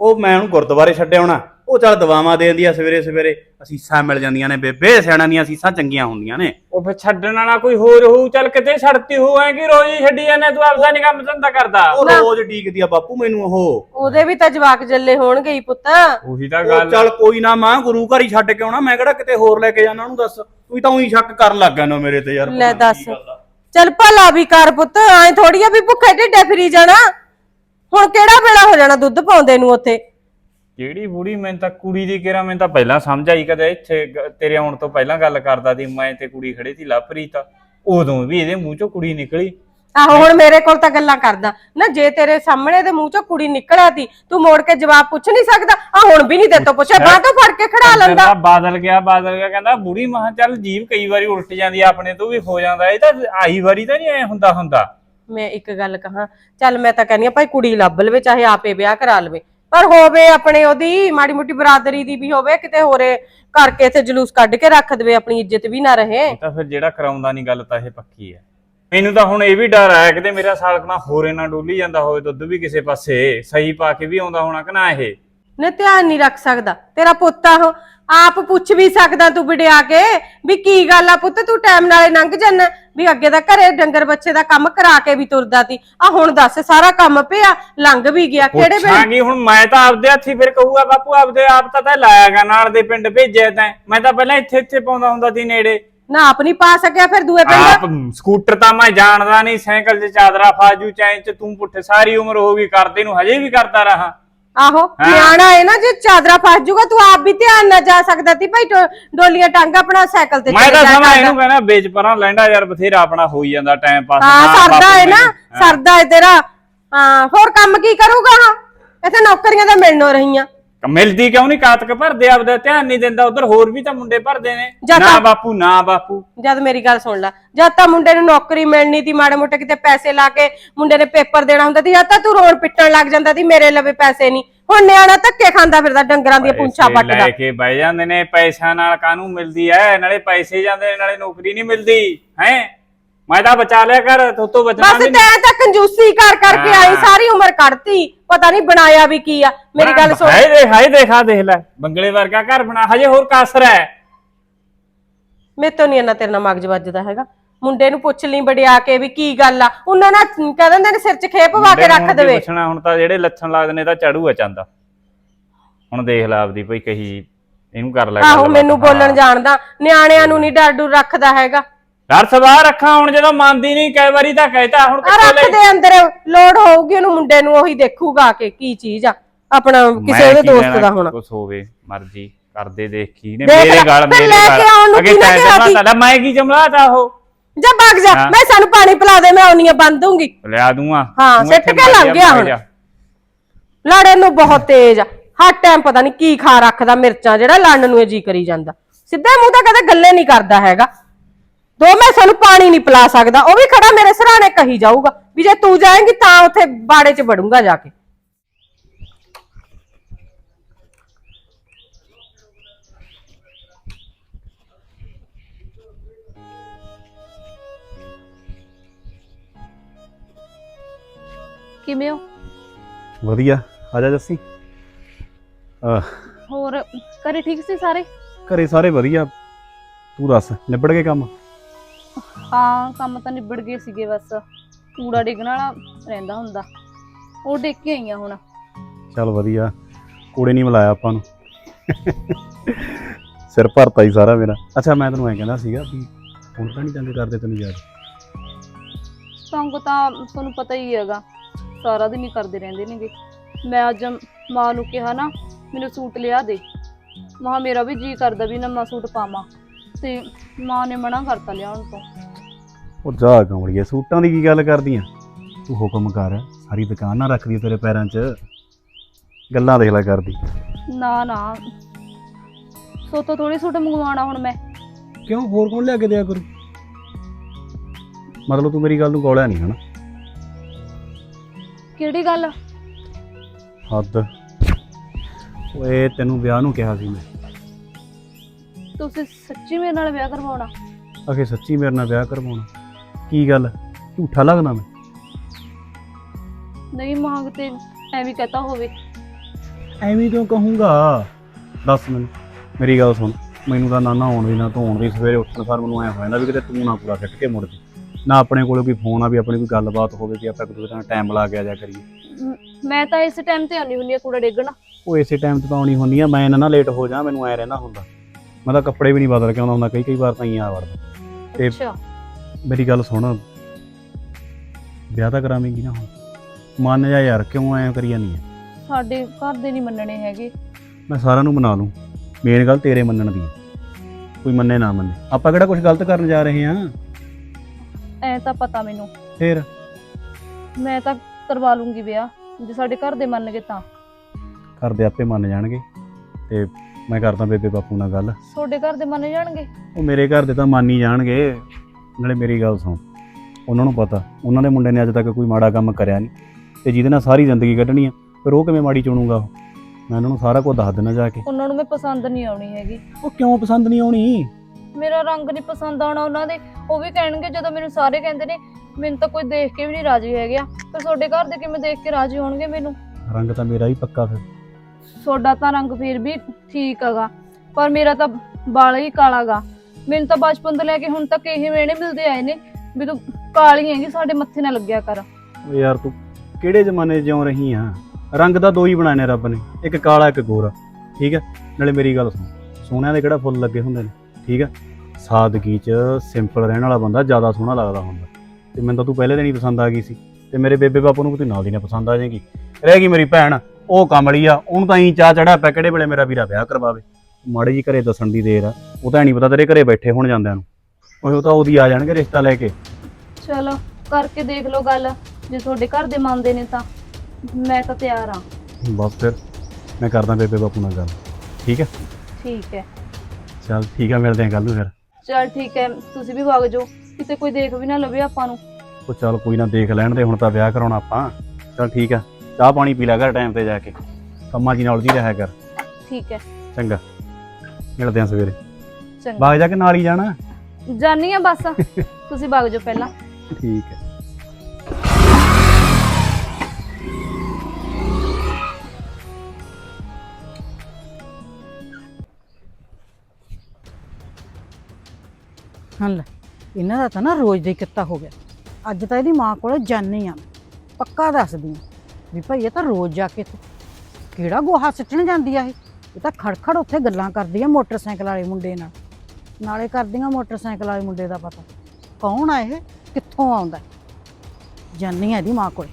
ਉਹ ਮੈਂ ਉਹਨੂੰ ਗੁਰਦੁਆਰੇ ਛੱਡਿਆ ਹੋਣਾ ਉਹ ਚੱਲ ਦਵਾਵਾਂ ਦੇ ਦਿੰਦੀ ਆ ਸਵੇਰੇ ਸਵੇਰੇ। ਅਸੀਸਾਂ ਮਿਲ ਜਾਂਦੀਆਂ ਨੇ ਬੇਬੇ ਸਿਆਣਾਂ ਦੀਆਂ ਅਸੀਸਾਂ ਚੰਗੀਆਂ ਹੁੰਦੀਆਂ ਨੇ। ਉਹ ਫਿਰ ਛੱਡਣ ਵਾਲਾ ਕੋਈ ਹੋਰ ਹੋਊ ਚੱਲ ਕਿਤੇ ਛੱਡਤੀ ਹੋ ਐ ਕਿ ਰੋਜ਼ ਹੀ ਛੱਡੀ ਜਾਂਦਾ ਤੂੰ ਆਪਦਾ ਨਹੀਂ ਕੰਮ ਧੰਦਾ ਕਰਦਾ। ਉਹ ਰੋਜ਼ ਡੀਕਦੀ ਆ ਬਾਪੂ ਮੈਨੂੰ ਉਹ। ਉਹਦੇ ਵੀ ਤਾਂ ਜਵਾਕ ਜੱਲੇ ਹੋਣਗੇ ਹੀ ਪੁੱਤ। ਉਹੀ ਤਾਂ ਉਹ ਗੱਲ ਚੱਲ ਕੋਈ ਨਾ ਮਾਂ ਗੁਰੂ ਘਰ ਹੀ ਛੱਡ ਕੇ ਆਉਣਾ ਮੈਂ ਕਿਹੜਾ ਕਿਤੇ ਹੋਰ ਲੈ ਕੇ ਜਾਣਾ ਉਹਨੂੰ ਦੱਸ। ਤੂੰ ਤਾਂ ਉਹੀ ਸ਼ੱਕ ਕਰਨ ਲੱਗ ਗਿਆ ਨਾ ਮੇਰੇ ਤੇ ਯਾਰ ਲੈ ਪਤਾ ਨੀ ਦੱਸ। ਕੀ ਗੱਲ ਆ। ਚੱਲ ਭਲਾ ਵੀ ਕਰ ਪੁੱਤ ਐ ਥੋੜੀ ਆ ਵੀ ਭੁੱਖੇ ਢਿੱਡੇ ਫਿਰੀ ਜਾਣਾ। ਹੁਣ ਕਿਹੜਾ ਵੇਲਾ ਹੋ ਜਾਣਾ ਦੁੱਧ ਪਾਉਂਦੇ ਨੂੰ ਉੱਥੇ? ਕਿਹੜੀ ਬੁੜੀ ਮੈਨੂੰ ਤਾਂ ਕੁੜੀ ਦੀ ਕਿਹਾ ਮੈਨੂੰ ਤਾਂ ਪਹਿਲਾਂ ਸਮਝ ਆਈ ਕਦੇ ਇੱਥੇ ਗ- ਤੇਰੇ ਆਉਣ ਤੋਂ ਪਹਿਲਾਂ ਗੱਲ ਕਰਦਾ ਸੀ ਮੈਂ ਤੇ ਕੁੜੀ ਖੜੀ ਸੀ ਲਵਪ੍ਰੀਤ। ਉਦੋਂ ਵੀ ਇਹਦੇ ਮੂੰਹ ਚੋਂ ਕੁੜੀ ਨਿਕਲੀ। ਆਹੋ ਹੁਣ ਮੇਰੇ ਕੋਲ ਤਾਂ ਗੱਲਾਂ ਕਰਦਾ। ਨਾ ਜੇ ਤੇਰੇ ਸਾਹਮਣੇ ਦੇ ਮੂੰਹ ਚੋਂ ਕੁੜੀ ਨਿਕਲਿਆ ਤੀ ਤੂੰ ਮੋੜ ਕੇ ਜਵਾਬ ਪੁੱਛ ਨਹੀਂ ਸਕਦਾ। ਆ ਹੁਣ ਵੀ ਨਹੀਂ ਤੇਤੋਂ ਪੁੱਛਿਆ ਬਾਹ ਤੋਂ ਫੜ ਕੇ ਖੜਾ ਲੈਂਦਾ। ਕਹਿੰਦਾ ਬਾਦਲ ਗਿਆ ਬਾਦਲ ਗਿਆ ਕਹਿੰਦਾ ਬੁੜੀ ਮਹਾ ਚੱਲ ਜੀਵ ਕਈ ਵਾਰੀ ਉਲਟ ਜਾਂਦੀ ਆ ਆਪਣੇ ਤੋਂ ਵੀ ਹੋ ਜਾਂਦਾ। ਇਹ ਤਾਂ ਆਹੀ ਵਾਰੀ ਤਾਂ ਨਹੀਂ ਐ ਹੁੰਦਾ ਹੁੰਦਾ। ਮੈਂ ਇੱਕ ਗੱਲ ਕਹਾਂ ਚੱਲ ਮੈਂ ਤਾਂ ਕਹਿੰਦੀ ਆ ਭਾਈ ਕੁੜੀ ਲੱਭ ਲਵੇ ਚਾਹੇ ਆਪੇ ਵਿਆਹ ਕਰਾ ਲਵੇ। ਪਰ ਹੋਵੇ ਆਪਣੇ ਉਹਦੀ ਮਾੜੀ ਮੋਟੀ ਬਰਾਦਰੀ ਦੀ ਵੀ ਹੋਵੇ ਕਿਤੇ ਹੋਰੇ ਕਰਕੇ ਇੱਥੇ ਜਲੂਸ ਕੱਢ ਕੇ ਰੱਖ ਦੇਵੇ ਆਪਣੀ ਇੱਜ਼ਤ ਵੀ ਨਾ ਰਹੇ। ਤਾਂ ਫਿਰ ਜਿਹੜਾ ਕਰਾਉਂਦਾ ਨਹੀਂ ਗੱਲ ਤਾਂ ਇਹ ਪੱਕੀ ਹੈ। ਮੈਨੂੰ ਤਾਂ ਹੁਣ ਇਹ ਵੀ ਡਰ ਆਇਆ ਕਿਤੇ ਮੇਰਾ ਸਾਲਕਣਾ ਹੋਰੇ ਨਾ ਡੋਲੀ ਜਾਂਦਾ ਹੋਵੇ ਦੁੱਧ ਵੀ ਕਿਸੇ ਪਾਸੇ ਸਹੀ ਪਾ ਕੇ ਵੀ ਆਉਂਦਾ ਹੋਣਾ ਕਿ ਨਾ ਇਹ? ਨੇ ਧਿਆਨ ਨਹੀਂ ਰੱਖ ਸਕਦਾ। ਤੇਰਾ ਪੁੱਤ ਆ ਉਹ ਆਪ ਪੁੱਛ ਵੀ ਸਕਦਾ ਤੂੰ ਵਿੜਿਆ ਕੇ ਵੀ ਕੀ ਗੱਲ ਆ ਪੁੱਤ ਤੂੰ ਟਾਈਮ ਨਾਲੇ ਲੰਘ ਜਾਣਾ ਵੀ ਅੱਗੇ ਦਾ ਘਰੇ ਡੰਗਰ ਬੱਚੇ ਦਾ ਕੰਮ ਕਰਾ ਕੇ ਵੀ ਤੁਰਦਾ ਤੀ ਆ ਹੁਣ ਦੱਸ ਸਾਰਾ ਕੰਮ ਪਿਆ ਲੰਘ ਵੀ ਗਿਆ। ਕਿਹੜੇ ਵੇਲੇ ਪੁੱਛਾਂਗੀ ਹੁਣ ਮੈਂ ਤਾਂ ਆਪਦੇ ਹੱਥੀ ਫਿਰ ਕਹੂਗਾ ਬਾਪੂ ਆਪਦੇ ਆਪ ਤਾਂ ਤੈ ਲਾਇਆਗਾ ਨਾਲ ਦੇ ਪਿੰਡ ਭੇਜਿਆ ਤੈਂ। ਮੈਂ ਤਾਂ ਪਹਿਲਾਂ ਇੱਥੇ ਇੱਥੇ ਪਾਉਂਦਾ ਹੁੰਦਾ ਸੀ ਨੇੜੇ। ਨਾ ਆਪ ਨਹੀਂ ਪਾ ਸਕਿਆ ਫਿਰ ਦੂਏ ਪਿੰਡ? ਆਪ ਸਕੂਟਰ ਤਾਂ ਮੈਂ ਜਾਣਦਾ ਨਹੀਂ ਸਾਈਕਲ 'ਚ ਚਾਦਰਾ ਫਾਜੂ ਚੈਨ 'ਚ ਤੂੰ ਪੁੱਠੇ ਸਾਰੀ ਉਮਰ ਹੋ ਗਈ ਕਰਦੇ ਨੂੰ ਹਜੇ ਵੀ ਕਰਦਾ ਰਹਾ। ਆਹੋ ਹਾਂ। ਨਿਆਣਾ ਹੈ ਨਾ ਜੇ ਚਾਦਰਾ ਫਸ ਜਾਊਗਾ ਤੂੰ ਆਪ ਵੀ ਧਿਆਨ ਨਾਲ ਜਾ ਸਕਦਾ ਤੀ ਭਾਈ ਡੋ- ਡੋਲੀਆਂ ਟਾਂਗਾ ਆਪਣਾ ਸਾਈਕਲ ਤੇ ਮੈਂ ਚਲੇ ਤਾਂ ਸਮਾਂ। ਇਹਨੂੰ ਕਹਿੰਦਾ ਵੇਚ ਪਰਾਂ ਲੈਂਦਾ ਯਾਰ ਬਥੇਰਾ ਆਪਣਾ ਹੋਈ ਜਾਂਦਾ ਟਾਈਮ ਪਾਸ ਹਾਂ ਨਾ ਸਰਦਾ ਹੈ ਨਾ। ਸਰਦਾ ਹੈ ਤੇਰਾ ਹਾਂ ਹੋਰ ਕੰਮ ਕੀ ਕਰੂਗਾ ਹਾਂ ਇੱਥੇ ਨੌਕਰੀਆਂ ਤਾਂ ਮਿਲਣੋਂ ਰਹੀਆਂ ਮਿਲਦੀ ਕਿਉਂ ਨਹੀਂ? ਕਾਤਕ ਭਰਦੇ ਆਪਦਾ ਧਿਆਨ ਨਹੀਂ ਦਿੰਦਾ। ਉਧਰ ਹੋਰ ਵੀ ਤਾਂ ਮੁੰਡੇ ਭਰਦੇ ਨੇ। ਜਾਂ ਨਾ ਤਾਂ- ਬਾਪੂ ਨਾ ਬਾਪੂ। ਜਦ ਮੇਰੀ ਗੱਲ ਸੁਣ ਲੈ ਜਦ ਤਾਂ ਮੁੰਡੇ ਨੂੰ ਨੌਕਰੀ ਮਿਲਣੀ ਤੀ ਮਾੜੇ ਮੋਟੇ ਕਿਤੇ ਪੈਸੇ ਲਾ ਕੇ ਮੁੰਡੇ ਨੇ ਪੇਪਰ ਦੇਣਾ ਹੁੰਦਾ ਸੀ ਜਦ ਤਾਂ ਤੂੰ ਰੋਣ ਪਿੱਟਣ ਲੱਗ ਜਾਂਦਾ ਸੀ ਮੇਰੇ ਲਵੇ ਪੈਸੇ ਨਹੀਂ। ਹੁਣ ਨਿਆਣਾ ਧੱਕੇ ਖਾਂਦਾ ਫਿਰਦਾ ਡੰਗਰਾਂ ਦੀਆਂ ਪੁੰਛਾਂ ਪੈਸੇ ਪੱਟਦਾ ਲੈ ਕੇ ਬਹਿ ਜਾਂਦੇ ਨੇ ਪੈਸਿਆਂ ਨਾਲ ਕਾਹਨੂੰ ਮਿਲਦੀ ਐ? ਨਾਲੇ ਪੈਸੇ ਜਾਂਦੇ ਨੇ ਨਾਲੇ ਨੌਕਰੀ ਨਹੀਂ ਮਿਲਦੀ ਹੈ? ਮੈਂ ਤਾਂ ਬਚਾ ਲਿਆ ਕਰ ਤੋਤੋਂ ਬਚਣਾ ਬਸ ਵੀ ਤੈਂ ਤਾਂ ਕੰਜੂਸੀ ਕਰ ਕਰਕੇ ਆਈ ਹਾਂ। ਸਾਰੀ ਉਮਰ ਕੱਢਤੀ ਪਤਾ ਨਹੀਂ ਬਣਾਇਆ ਵੀ ਕੀ ਆ। ਮੇਰੀ ਗੱਲ ਸੁਣ। ਹਾਏ ਦੇਖ ਹਾਏ ਦੇਖਾ ਦੇਖ ਲੈ ਬੰਗਲੇ ਵਰਗਾ ਘਰ ਬਣਾ ਹਜੇ ਹੋਰ ਕਾਸਰ ਹੈ। ਮੇਰੇ ਤੋਂ ਨਹੀਂ ਇੰਨਾ ਤੇਰੇ ਨਾਲ ਮਗਜ ਵੱਜਦਾ ਹੈਗਾ। ਮੁੰਡੇ ਨੂੰ ਪੁੱਛ ਲਈ ਬੜਿਆ ਕੇ ਵੀ ਕੀ ਗੱਲ ਆ। ਉਹਨਾਂ ਨਾਲ ਕਹਿ ਦਿੰਦੇ ਨੇ ਸਿਰ 'ਚ ਖੇਪ ਪਵਾ ਕੇ ਮੁੰਡੇ ਨੂੰ ਰੱਖ ਕੀ ਦੇਵੇ। ਪੁੱਛਣਾ ਹੁਣ ਤਾਂ ਜਿਹੜੇ ਲੱਛਣ ਲੱਗਦੇ ਨੇ ਤਾਂ ਚੜੂ ਆ ਚੰਦਾ। ਹੁਣ ਦੇਖ ਲੈ ਆਪਦੀ ਭਈ ਕਹੀ ਇਹਨੂੰ ਕਰ ਲੈ ਆਹੋ ਗੱਲਬਾਤ। ਮੈਨੂੰ ਬੋਲਣ। ਜਾਣਦਾ ਨਿਆਣਿਆਂ ਨੂੰ ਨਹੀਂ ਡਰ ਡਰ ਰੱਖਦਾ ਹੈਗਾ। ਡਰ ਸਵਾਰ ਰੱਖਾਂ ਹੁਣ ਜਦੋਂ ਮੰਨਦੀ ਨਹੀਂ ਕਈ ਵਾਰੀ ਤਾਂ ਕਹਿਤਾ ਹੁਣ ਆ ਰੱਖ ਦੇ ਅੰਦਰ ਲੋੜ ਹੋਊਗੀ ਉਹਨੂੰ ਮੁੰਡੇ ਨੂੰ ਉਹੀ ਦੇਖੂਗਾ ਕਿ ਕੀ ਚੀਜ਼ ਆ। ਆਪਣਾ ਕਿਸੇ ਉਹਦੇ ਦੋਸਤ ਦਾ ਹੋਣਾ। ਕੁਛ ਹੋਵੇ ਮਰਜ਼ੀ ਕਰਦੇ ਦੇਖੀ ਨੇ ਮੇਰੇ ਗਾਲ ਮੇਰੇ ਗਾਲ। ਅੱਗੇ ਤੈਂ ਕਿਹਾ ਜਮਲਾ ਸੀ? ਤਾਂ ਮੈਂ ਕੀ ਜਮਲਾ ਤਾ ਉਹ? ਜਾ ਭੱਗ ਜਾ। ਮੈਂ ਸਾਨੂੰ ਪਾਣੀ ਪਿਲਾ ਦੇ ਮੈਂ ਆਉਣੀਆਂ ਬੰਦ ਦੂੰਗੀ। ਲਿਆ ਦੂੰਗਾ। ਹਾਂ, ਸਿੱਟ ਕੇ ਲੰਘ ਗਿਆ ਹੁਣ। ਜਾ। ਲੜੇ ਨੂੰ ਬਹੁਤ ਤੇਜ਼ ਆ। ਹਰ ਟਾਈਮ ਪਤਾ ਨਹੀਂ ਕੀ ਖਾ ਰੱਖਦਾ ਮਿਰਚਾਂ ਜਿਹੜਾ ਲੜਨ ਨੂੰ ਜੀ ਕਰੀ ਜਾਂਦਾ। ਸਿੱਧੇ ਮੂੰਹ ਤਾਂ ਕਦੇ ਗੱਲੇ ਨਹੀਂ ਕਰਦਾ ਹੈਗਾ। ਦੋ ਮੈਂ ਸਾਨੂੰ ਪਾਣੀ ਨਹੀਂ ਪਿਲਾ ਸਕਦਾ ਉਹ ਵੀ ਖੜਾ ਮੇਰੇ ਸਰਾਣੇ ਕਹੀ ਜਾਊਗਾ ਵੀ ਜੇ ਤੂੰ ਜਾਏਂਗੀ ਤਾਂ ਉੱਥੇ ਬਾੜੇ 'ਚ ਵੜੂੰਗਾ ਜਾ ਕੇ। ਕਿਵੇਂ ਹੋ? ਵਧੀਆ। ਆ ਜਾ ਜੱਸੀ। ਆਹ, ਹੋਰ ਘਰੇ ਠੀਕ ਸੀ ਸਾਰੇ? ਘਰੇ ਸਾਰੇ ਵਧੀਆ। ਤੂੰ ਦੱਸ ਨਿਬੜ ਗਏ ਕੰਮ? ਹਾਂ ਕੰਮ ਤਾਂ ਨਿਬੜ ਗਏ ਸੀਗੇ ਬਸ। ਕੂੜਾ ਡਿੱਗਣ ਵਾਲਾ ਰਹਿੰਦਾ ਹੁੰਦਾ। ਉਹ ਡਿੱਗ ਕੇ ਆਈਆਂ ਹੁਣ। ਚੱਲ ਵਧੀਆ। ਕੂੜੇ ਨਹੀਂ ਮਿਲਾਇਆ ਆਪਾਂ ਨੂੰ। ਸਿਰ ਭਰਤਾ ਹੀ ਸਾਰਾ ਮੇਰਾ। ਅੱਛਾ ਮੈਂ ਤੈਨੂੰ ਐਂ ਕਹਿੰਦਾ ਸੀਗਾ ਵੀ ਹੁਣ ਤਾਂ ਨਹੀਂ ਤੰਗ ਕਰਦੇ ਤੈਨੂੰ ਯਾਦ। ਸੰਗ ਤਾਂ ਤੁਹਾਨੂੰ ਪਤਾ ਹੀ ਹੈਗਾ। ਸਾਰਾ ਦਿਨ ਹੀ ਕਰਦੇ ਰਹਿੰਦੇ ਨੇਗੇ। ਮੈਂ ਅੱਜ ਮਾਂ ਨੂੰ ਕਿਹਾ ਨਾ ਮੈਨੂੰ ਸੂਟ ਲਿਆ ਦੇ। ਮਾਂ ਮੇਰਾ ਵੀ ਜੀ ਕਰਦਾ ਵੀ ਨਵਾਂ ਸੂਟ ਪਾਵਾਂ। ਤੇ ਮਾਂ ਨੇ ਮਨਾ ਕਰਤਾ ਲਿਆਉਣ ਤੋਂ। ਉਹ ਜਾ ਕਮੜੀਏ ਸੂਟਾਂ ਦੀ ਕੀ ਗੱਲ ਕਰਦੀ ਆ? ਤੂੰ ਹੁਕਮ ਕਰ ਸਾਰੀ ਦੁਕਾਨ ਨਾ ਰੱਖਦੀ ਤੇਰੇ ਪੈਰਾਂ 'ਚ। ਗੱਲਾਂ ਦੇਖ ਲੈ ਕਰਦੀ। ਨਾ ਨਾ। ਸੋ ਤੋਂ ਥੋੜੀ ਸੂਟ ਮੰਗਵਾਉਣਾ ਹੁਣ ਮੈਂ। ਕਿਉਂ? ਹੋਰ ਕੌਣ ਲਿਆ ਕੇ ਦਿਆ ਕਰੂ? ਮਤਲਬ ਤੂੰ ਮੇਰੀ ਗੱਲ ਨੂੰ ਗੋਲਿਆ ਨਹੀਂ ਹਨਾ? ਕਿਹੜੀ ਗੱਲ? ਹੱਦ। ਓਏ ਤੈਨੂੰ ਵਿਆਹ ਨੂੰ ਕਿਹਾ ਸੀ ਮੈਂ। ਤੁਸੀਂ ਸੱਚੀ ਮੇਰੇ ਨਾਲ ਵਿਆਹ ਕਰਵਾਉਣਾ? ਅਖੇ ਸੱਚੀ ਮੇਰੇ ਨਾਲ ਵਿਆਹ ਕਰਵਾਉਣਾ। ਕੀ ਗੱਲ? ਝੂਠਾ ਲੱਗਦਾ ਮੈਂ? ਨਹੀਂ ਮੰਗ ਤੇ ਐਵੇਂ ਕਹਤਾ ਹੋਵੇ। ਐਵੇਂ ਕਿਉਂ ਕਹੂੰਗਾ? ਦੱਸ ਮੈਨੂੰ। ਮੇਰੀ ਗੱਲ ਸੁਣ। ਮੈਨੂੰ ਤਾਂ ਨਾ ਨਹਾਉਣ ਦੀ ਨਾ ਧੋਣ ਦੀ ਸਵੇਰੇ ਉੱਠਣ ਸਾਰ ਮੈਨੂੰ ਐ ਹੋ ਜਾਂਦਾ ਵੀ ਕਿਤੇ ਤੂੰ ਨਾ ਪੂਰਾ ਕੱਟ ਕੇ ਮੁੜ ਜੀ ਨਾ ਆਪਣੇ ਕੋਲ ਕੋਈ ਫੋਨ ਆ ਵੀ ਆਪਣੀ ਕੋਈ ਗੱਲਬਾਤ ਹੋਵੇ ਕਿ ਆਪਾਂ ਇੱਕ ਦੂਜੇ ਨਾਲ ਟਾਈਮ ਲਾ ਕੇ ਆ ਜਾ ਕਰੀਏ। ਮ- ਤਾਂ ਇਸ ਟਾਈਮ ਤੇ ਆਉਂਦੀ ਹੁੰਦੀ ਆ ਕੂੜਾ ਡੇਗਣ। ਉਹ ਇਸੇ ਟਾਈਮ ਤੇ ਤਾਂ ਆਉਣੀ ਹੁੰਦੀ ਆ। ਮੈਂ ਨਾ ਨਾ ਲੇਟ ਹੋ ਜਾ ਮੈਨੂੰ ਐ ਰਹਿਣਾ ਹੁੰਦਾ। ਮੈਂ ਤਾਂ ਕੱਪੜੇ ਵੀ ਨਹੀਂ ਬਦਲ ਕੇ ਆਉਂਦਾ ਹੁੰਦਾ। ਕਈ ਕਈ ਵਾਰ ਤਾਂ ਹੀ ਆ ਵੜਦਾ। ਤੇ- ਅੱਛਾ। ਮੇਰੀ ਗੱਲ ਸੁਣ। ਵਿਆਹ ਤਾਂ ਕਰਾਵੇਂਗੀ ਨਾ ਹੁਣ। ਮੰਨ ਜਾ ਯਾਰ ਕਿਉਂ ਐ ਕਰੀ ਜਾਂਦੀ ਆ ਸਾਡੇ ਘਰ ਦੇ ਨਹੀਂ ਮੰਨਣੇ ਹੈਗੇ। ਮੈਂ ਸਾਰਿਆਂ ਨੂੰ ਮਨਾ ਲੂੰ। ਮੇਨ ਗੱਲ ਤੇਰੇ ਮੰਨਣ ਦੀ ਹੈ ਕੋਈ ਮੰਨੇ ਨਾ ਮੰਨੇ। ਆਪਾਂ ਕਿਹੜਾ ਕੁਝ ਗਲਤ ਕਰਨ ਜਾ ਰਹੇ ਹਾਂ? ਐ ਤਾਂ ਪਤਾ ਮੈਨੂੰ। ਫੇਰ? ਮੈਂ ਤਾਂ ਕਰਵਾ ਲੂੰਗੀ ਵਿਆਹ। ਜੇ ਸਾਡੇ ਘਰ ਦੇ ਮੰਨ ਗਏ ਤਾਂ। ਘਰ ਦੇ ਆਪੇ ਮੰਨ ਜਾਣਗੇ। ਤੇ ਮੈਂ ਕਰਦਾ ਬੇਬੇ ਬਾਪੂ ਨਾਲ ਗੱਲ। ਤੁਹਾਡੇ ਘਰ ਦੇ ਮੰਨ ਜਾਣਗੇ? ਉਹ ਮੇਰੇ ਘਰ ਦੇ ਤਾਂ ਮੰਨ ਹੀ ਜਾਣਗੇ। ਨਾਲੇ ਮੇਰੀ ਗੱਲ ਸੁਣ। ਉਹਨਾਂ ਨੂੰ ਪਤਾ ਉਹਨਾਂ ਦੇ ਮੁੰਡੇ ਨੇ ਅੱਜ ਤੱਕ ਕੋਈ ਮਾੜਾ ਕੰਮ ਕਰਿਆ ਨਹੀਂ ਤੇ ਜਿਹਦੇ ਨਾਲ ਸਾਰੀ ਜ਼ਿੰਦਗੀ ਕੱਢਣੀ ਆ ਫਿਰ ਉਹ ਕਿਵੇਂ ਮਾੜੀ ਚੁਣੂਗਾ ਉਹ? ਮੈਂ ਉਹਨਾਂ ਨੂੰ ਸਾਰਾ ਕੁਝ ਦੱਸ ਦੇਣਾ ਜਾ ਕੇ। ਉਹਨਾਂ ਨੂੰ ਮੈਂ ਪਸੰਦ ਨਹੀਂ ਆਉਣੀ ਹੈਗੀ। ਉਹ ਕਿਉਂ ਪਸੰਦ ਨਹੀਂ ਆਉਣੀ? ਮੇਰਾ ਰੰਗ ਨਹੀਂ ਪਸੰਦ ਆਉਣਾ ਉਹਨਾਂ ਦੇ। ਉਹ ਵੀ ਕਹਿਣਗੇ ਜਦੋਂ ਮੈਨੂੰ ਸਾਰੇ ਕਹਿੰਦੇ ਨੇ ਮੈਨੂੰ ਤਾਂ ਕੋਈ ਦੇਖ ਕੇ ਵੀ ਨਹੀਂ ਰਾਜੀ ਹੈਗੇ ਫਿਰ ਤੁਹਾਡੇ ਘਰ ਦੇ ਕਿਵੇਂ ਦੇਖ ਕੇ ਰਾਜੀ ਹੋਣਗੇ ਮੈਨੂੰ? ਰੰਗ ਤਾਂ ਮੇਰਾ ਹੀ ਪੱਕਾ ਫਿਰ। ਤੁਹਾਡਾ ਤਾਂ ਰੰਗ ਫਿਰ ਵੀ ਠੀਕ ਹੈਗਾ ਪਰ ਮੇਰਾ ਤਾਂ ਬਾਲ ਹੀ ਕਾਲਾਗਾ। ਮੈਨੂੰ ਤਾਂ ਬਚਪਨ ਤੋਂ ਲੈ ਕੇ ਹੁਣ ਤੱਕ ਇਹ ਵੇਣੇ ਮਿਲਦੇ ਆਏ ਨੇ ਵੀ ਤੂੰ ਕਾਲੀ ਹੈਗੀ, ਸਾਡੇ ਮੱਥੇ ਨਾ ਲੱਗਿਆ ਕਰ। ਓ ਯਾਰ ਤੂੰ ਕਿਹੜੇ ਜ਼ਮਾਨੇ 'ਚ ਜਿਉਂ ਰਹੀ ਆ? ਰੰਗ ਤਾਂ ਦੋ ਹੀ ਬਣਾਏ ਨੇ ਰੱਬ ਨੇ, ਇੱਕ ਕਾਲਾ, ਇੱਕ ਗੋਰਾ, ਠੀਕ ਹੈ? ਨਾਲੇ ਮੇਰੀ ਗੱਲ ਸੁਣ, ਸੋਹਣਿਆਂ ਦੇ ਕਿਹੜਾ ਫੁੱਲ ਲੱਗੇ ਹੁੰਦੇ ਨੇ, ਠੀਕ ਹੈ? ਸਾਦਗੀ 'ਚ ਸਿੰਪਲ ਰਹਿਣ ਵਾਲਾ ਬੰਦਾ ਜ਼ਿਆਦਾ ਸੋਹਣਾ ਲੱਗਦਾ ਹੁੰਦਾ। ਤੇ ਮੈਨੂੰ ਤਾਂ ਤੂੰ ਪਹਿਲੇ ਦਿਨ ਹੀ ਪਸੰਦ ਆ ਗਈ ਸੀ, ਤੇ ਮੇਰੇ ਬੇਬੇ ਬਾਪੂ ਨੂੰ ਤੂੰ ਨਾਲ ਦੀ ਨਾ ਪਸੰਦ ਆ ਜਾਏਗੀ। ਰਹਿ ਗਈ ਮੇਰੀ ਭੈਣ, ਉਹ ਕਮਲੀ ਆ, ਉਹਨੂੰ ਤਾਂ ਹੀ ਚਾਹ ਚੜਾ ਪਿਆ, ਕਿਹੜੇ ਵੇਲੇ ਮੇਰਾ ਵੀਰਾ ਵਿਆਹ ਕਰਵਾਵੇ। ਮਾੜੀ ਜੀ ਘਰੇ ਦੱਸਣ ਦੀ ਦੇਰ ਆ। ਉਹ ਤਾਂ ਨਹੀਂ ਪਤਾ ਤੇਰੇ ਘਰੇ ਬੈਠੇ ਹੋਣ ਜਾਂਦਿਆਂ ਨੂੰ। ਉਹ ਤਾਂ ਉਹਦੀ ਆ ਜਾਣਗੇ ਰਿਸ਼ਤਾ ਲੈ ਕੇ। ਚਲੋ ਕਰਕੇ ਦੇਖ ਲਓ ਗੱਲ। ਜੇ ਤੁਹਾਡੇ ਘਰ ਦੇ ਮੰਨਦੇ ਨੇ ਤਾਂ। ਮੈਂ ਤਾਂ ਤਿਆਰ ਆ। ਬਸ ਫਿਰ ਮੈਂ ਕਰਦਾ ਬੇਬੇ ਬਾਪੂ ਨਾਲ ਗੱਲ। ਠੀਕ ਹੈ ਠੀਕ ਹੈ। ਚੱਲ ਠੀਕ ਆ ਮਿਲਦੇ ਆਂ ਕੱਲ ਨੂੰ ਫਿਰ। ਚਲ ਠੀਕ ਹੈ ਤੁਸੀਂ ਵੀ ਵਗ ਜਾਓ। ਕਿਤੇ ਕੋਈ ਦੇਖ ਵੀ ਨਾ ਲਵੇ ਆਪਾਂ ਨੂੰ। ਉਹ ਚੱਲ ਕੋਈ ਨਾ ਦੇਖ ਲੈਣ ਦੇ ਹੁਣ ਤਾਂ ਵਿਆਹ ਕਰਾਉਣਾ ਆਪਾਂ। ਚੱਲ ਠੀਕ ਆ ਚਾਹ ਪਾਣੀ ਪੀ ਲਿਆ ਕਰ ਟਾਈਮ ਤੇ ਜਾ ਕੇ। ਕੰਮਾਂ 'ਚ ਨਾਲ ਦੀ ਰਿਹਾ ਕਰ। ਠੀਕ ਹੈ। ਚੰਗਾ। ਮਿਲਦੇ ਆਂ ਸਵੇਰੇ। ਚੰਗਾ। ਬਾਗ ਜਾ ਕੇ ਨਾਲ ਹੀ ਜਾਣਾ? ਜਾਨੀ ਆ ਬਸ। ਤੁਸੀਂ ਵਗ ਜਾਓ ਪਹਿਲਾਂ। ਠੀਕ ਹੈ। ਹਾਂ ਲੈ ਇਹਨਾਂ ਦਾ ਤਾਂ ਨਾ ਰੋਜ਼ ਦਾ ਹੀ ਕਿੱਤਾ ਹੋ ਗਿਆ। ਅੱਜ ਤਾਂ ਇਹਦੀ ਮਾਂ ਕੋਲ ਜਾਣੀ ਆ। ਪੱਕਾ ਦੱਸਦੀ ਆ ਵੀ ਭਾਈ ਇਹ ਤਾਂ ਰੋਜ਼ ਜਾ ਕੇ ਇੱਥੇ। ਕਿਹੜਾ ਗੋਹਾ ਸਿੱਟਣ ਜਾਂਦੀ ਆ ਇਹ? ਇਹ ਤਾਂ ਖੜਖੜ ਉੱਥੇ ਗੱਲਾਂ ਕਰਦੀ ਆ ਮੋਟਰਸਾਈਕਲ ਵਾਲੇ ਮੁੰਡੇ ਨਾਲ। ਨਾਲੇ ਕਰਦੀਆਂ ਮੋਟਰਸਾਈਕਲ ਵਾਲੇ ਮੁੰਡੇ ਦਾ ਪਤਾ। ਕੌਣ ਆ ਇਹ? ਕਿੱਥੋਂ ਆਉਂਦਾ? ਜਾਣੀ ਆ ਇਹਦੀ ਮਾਂ ਕੋਲ।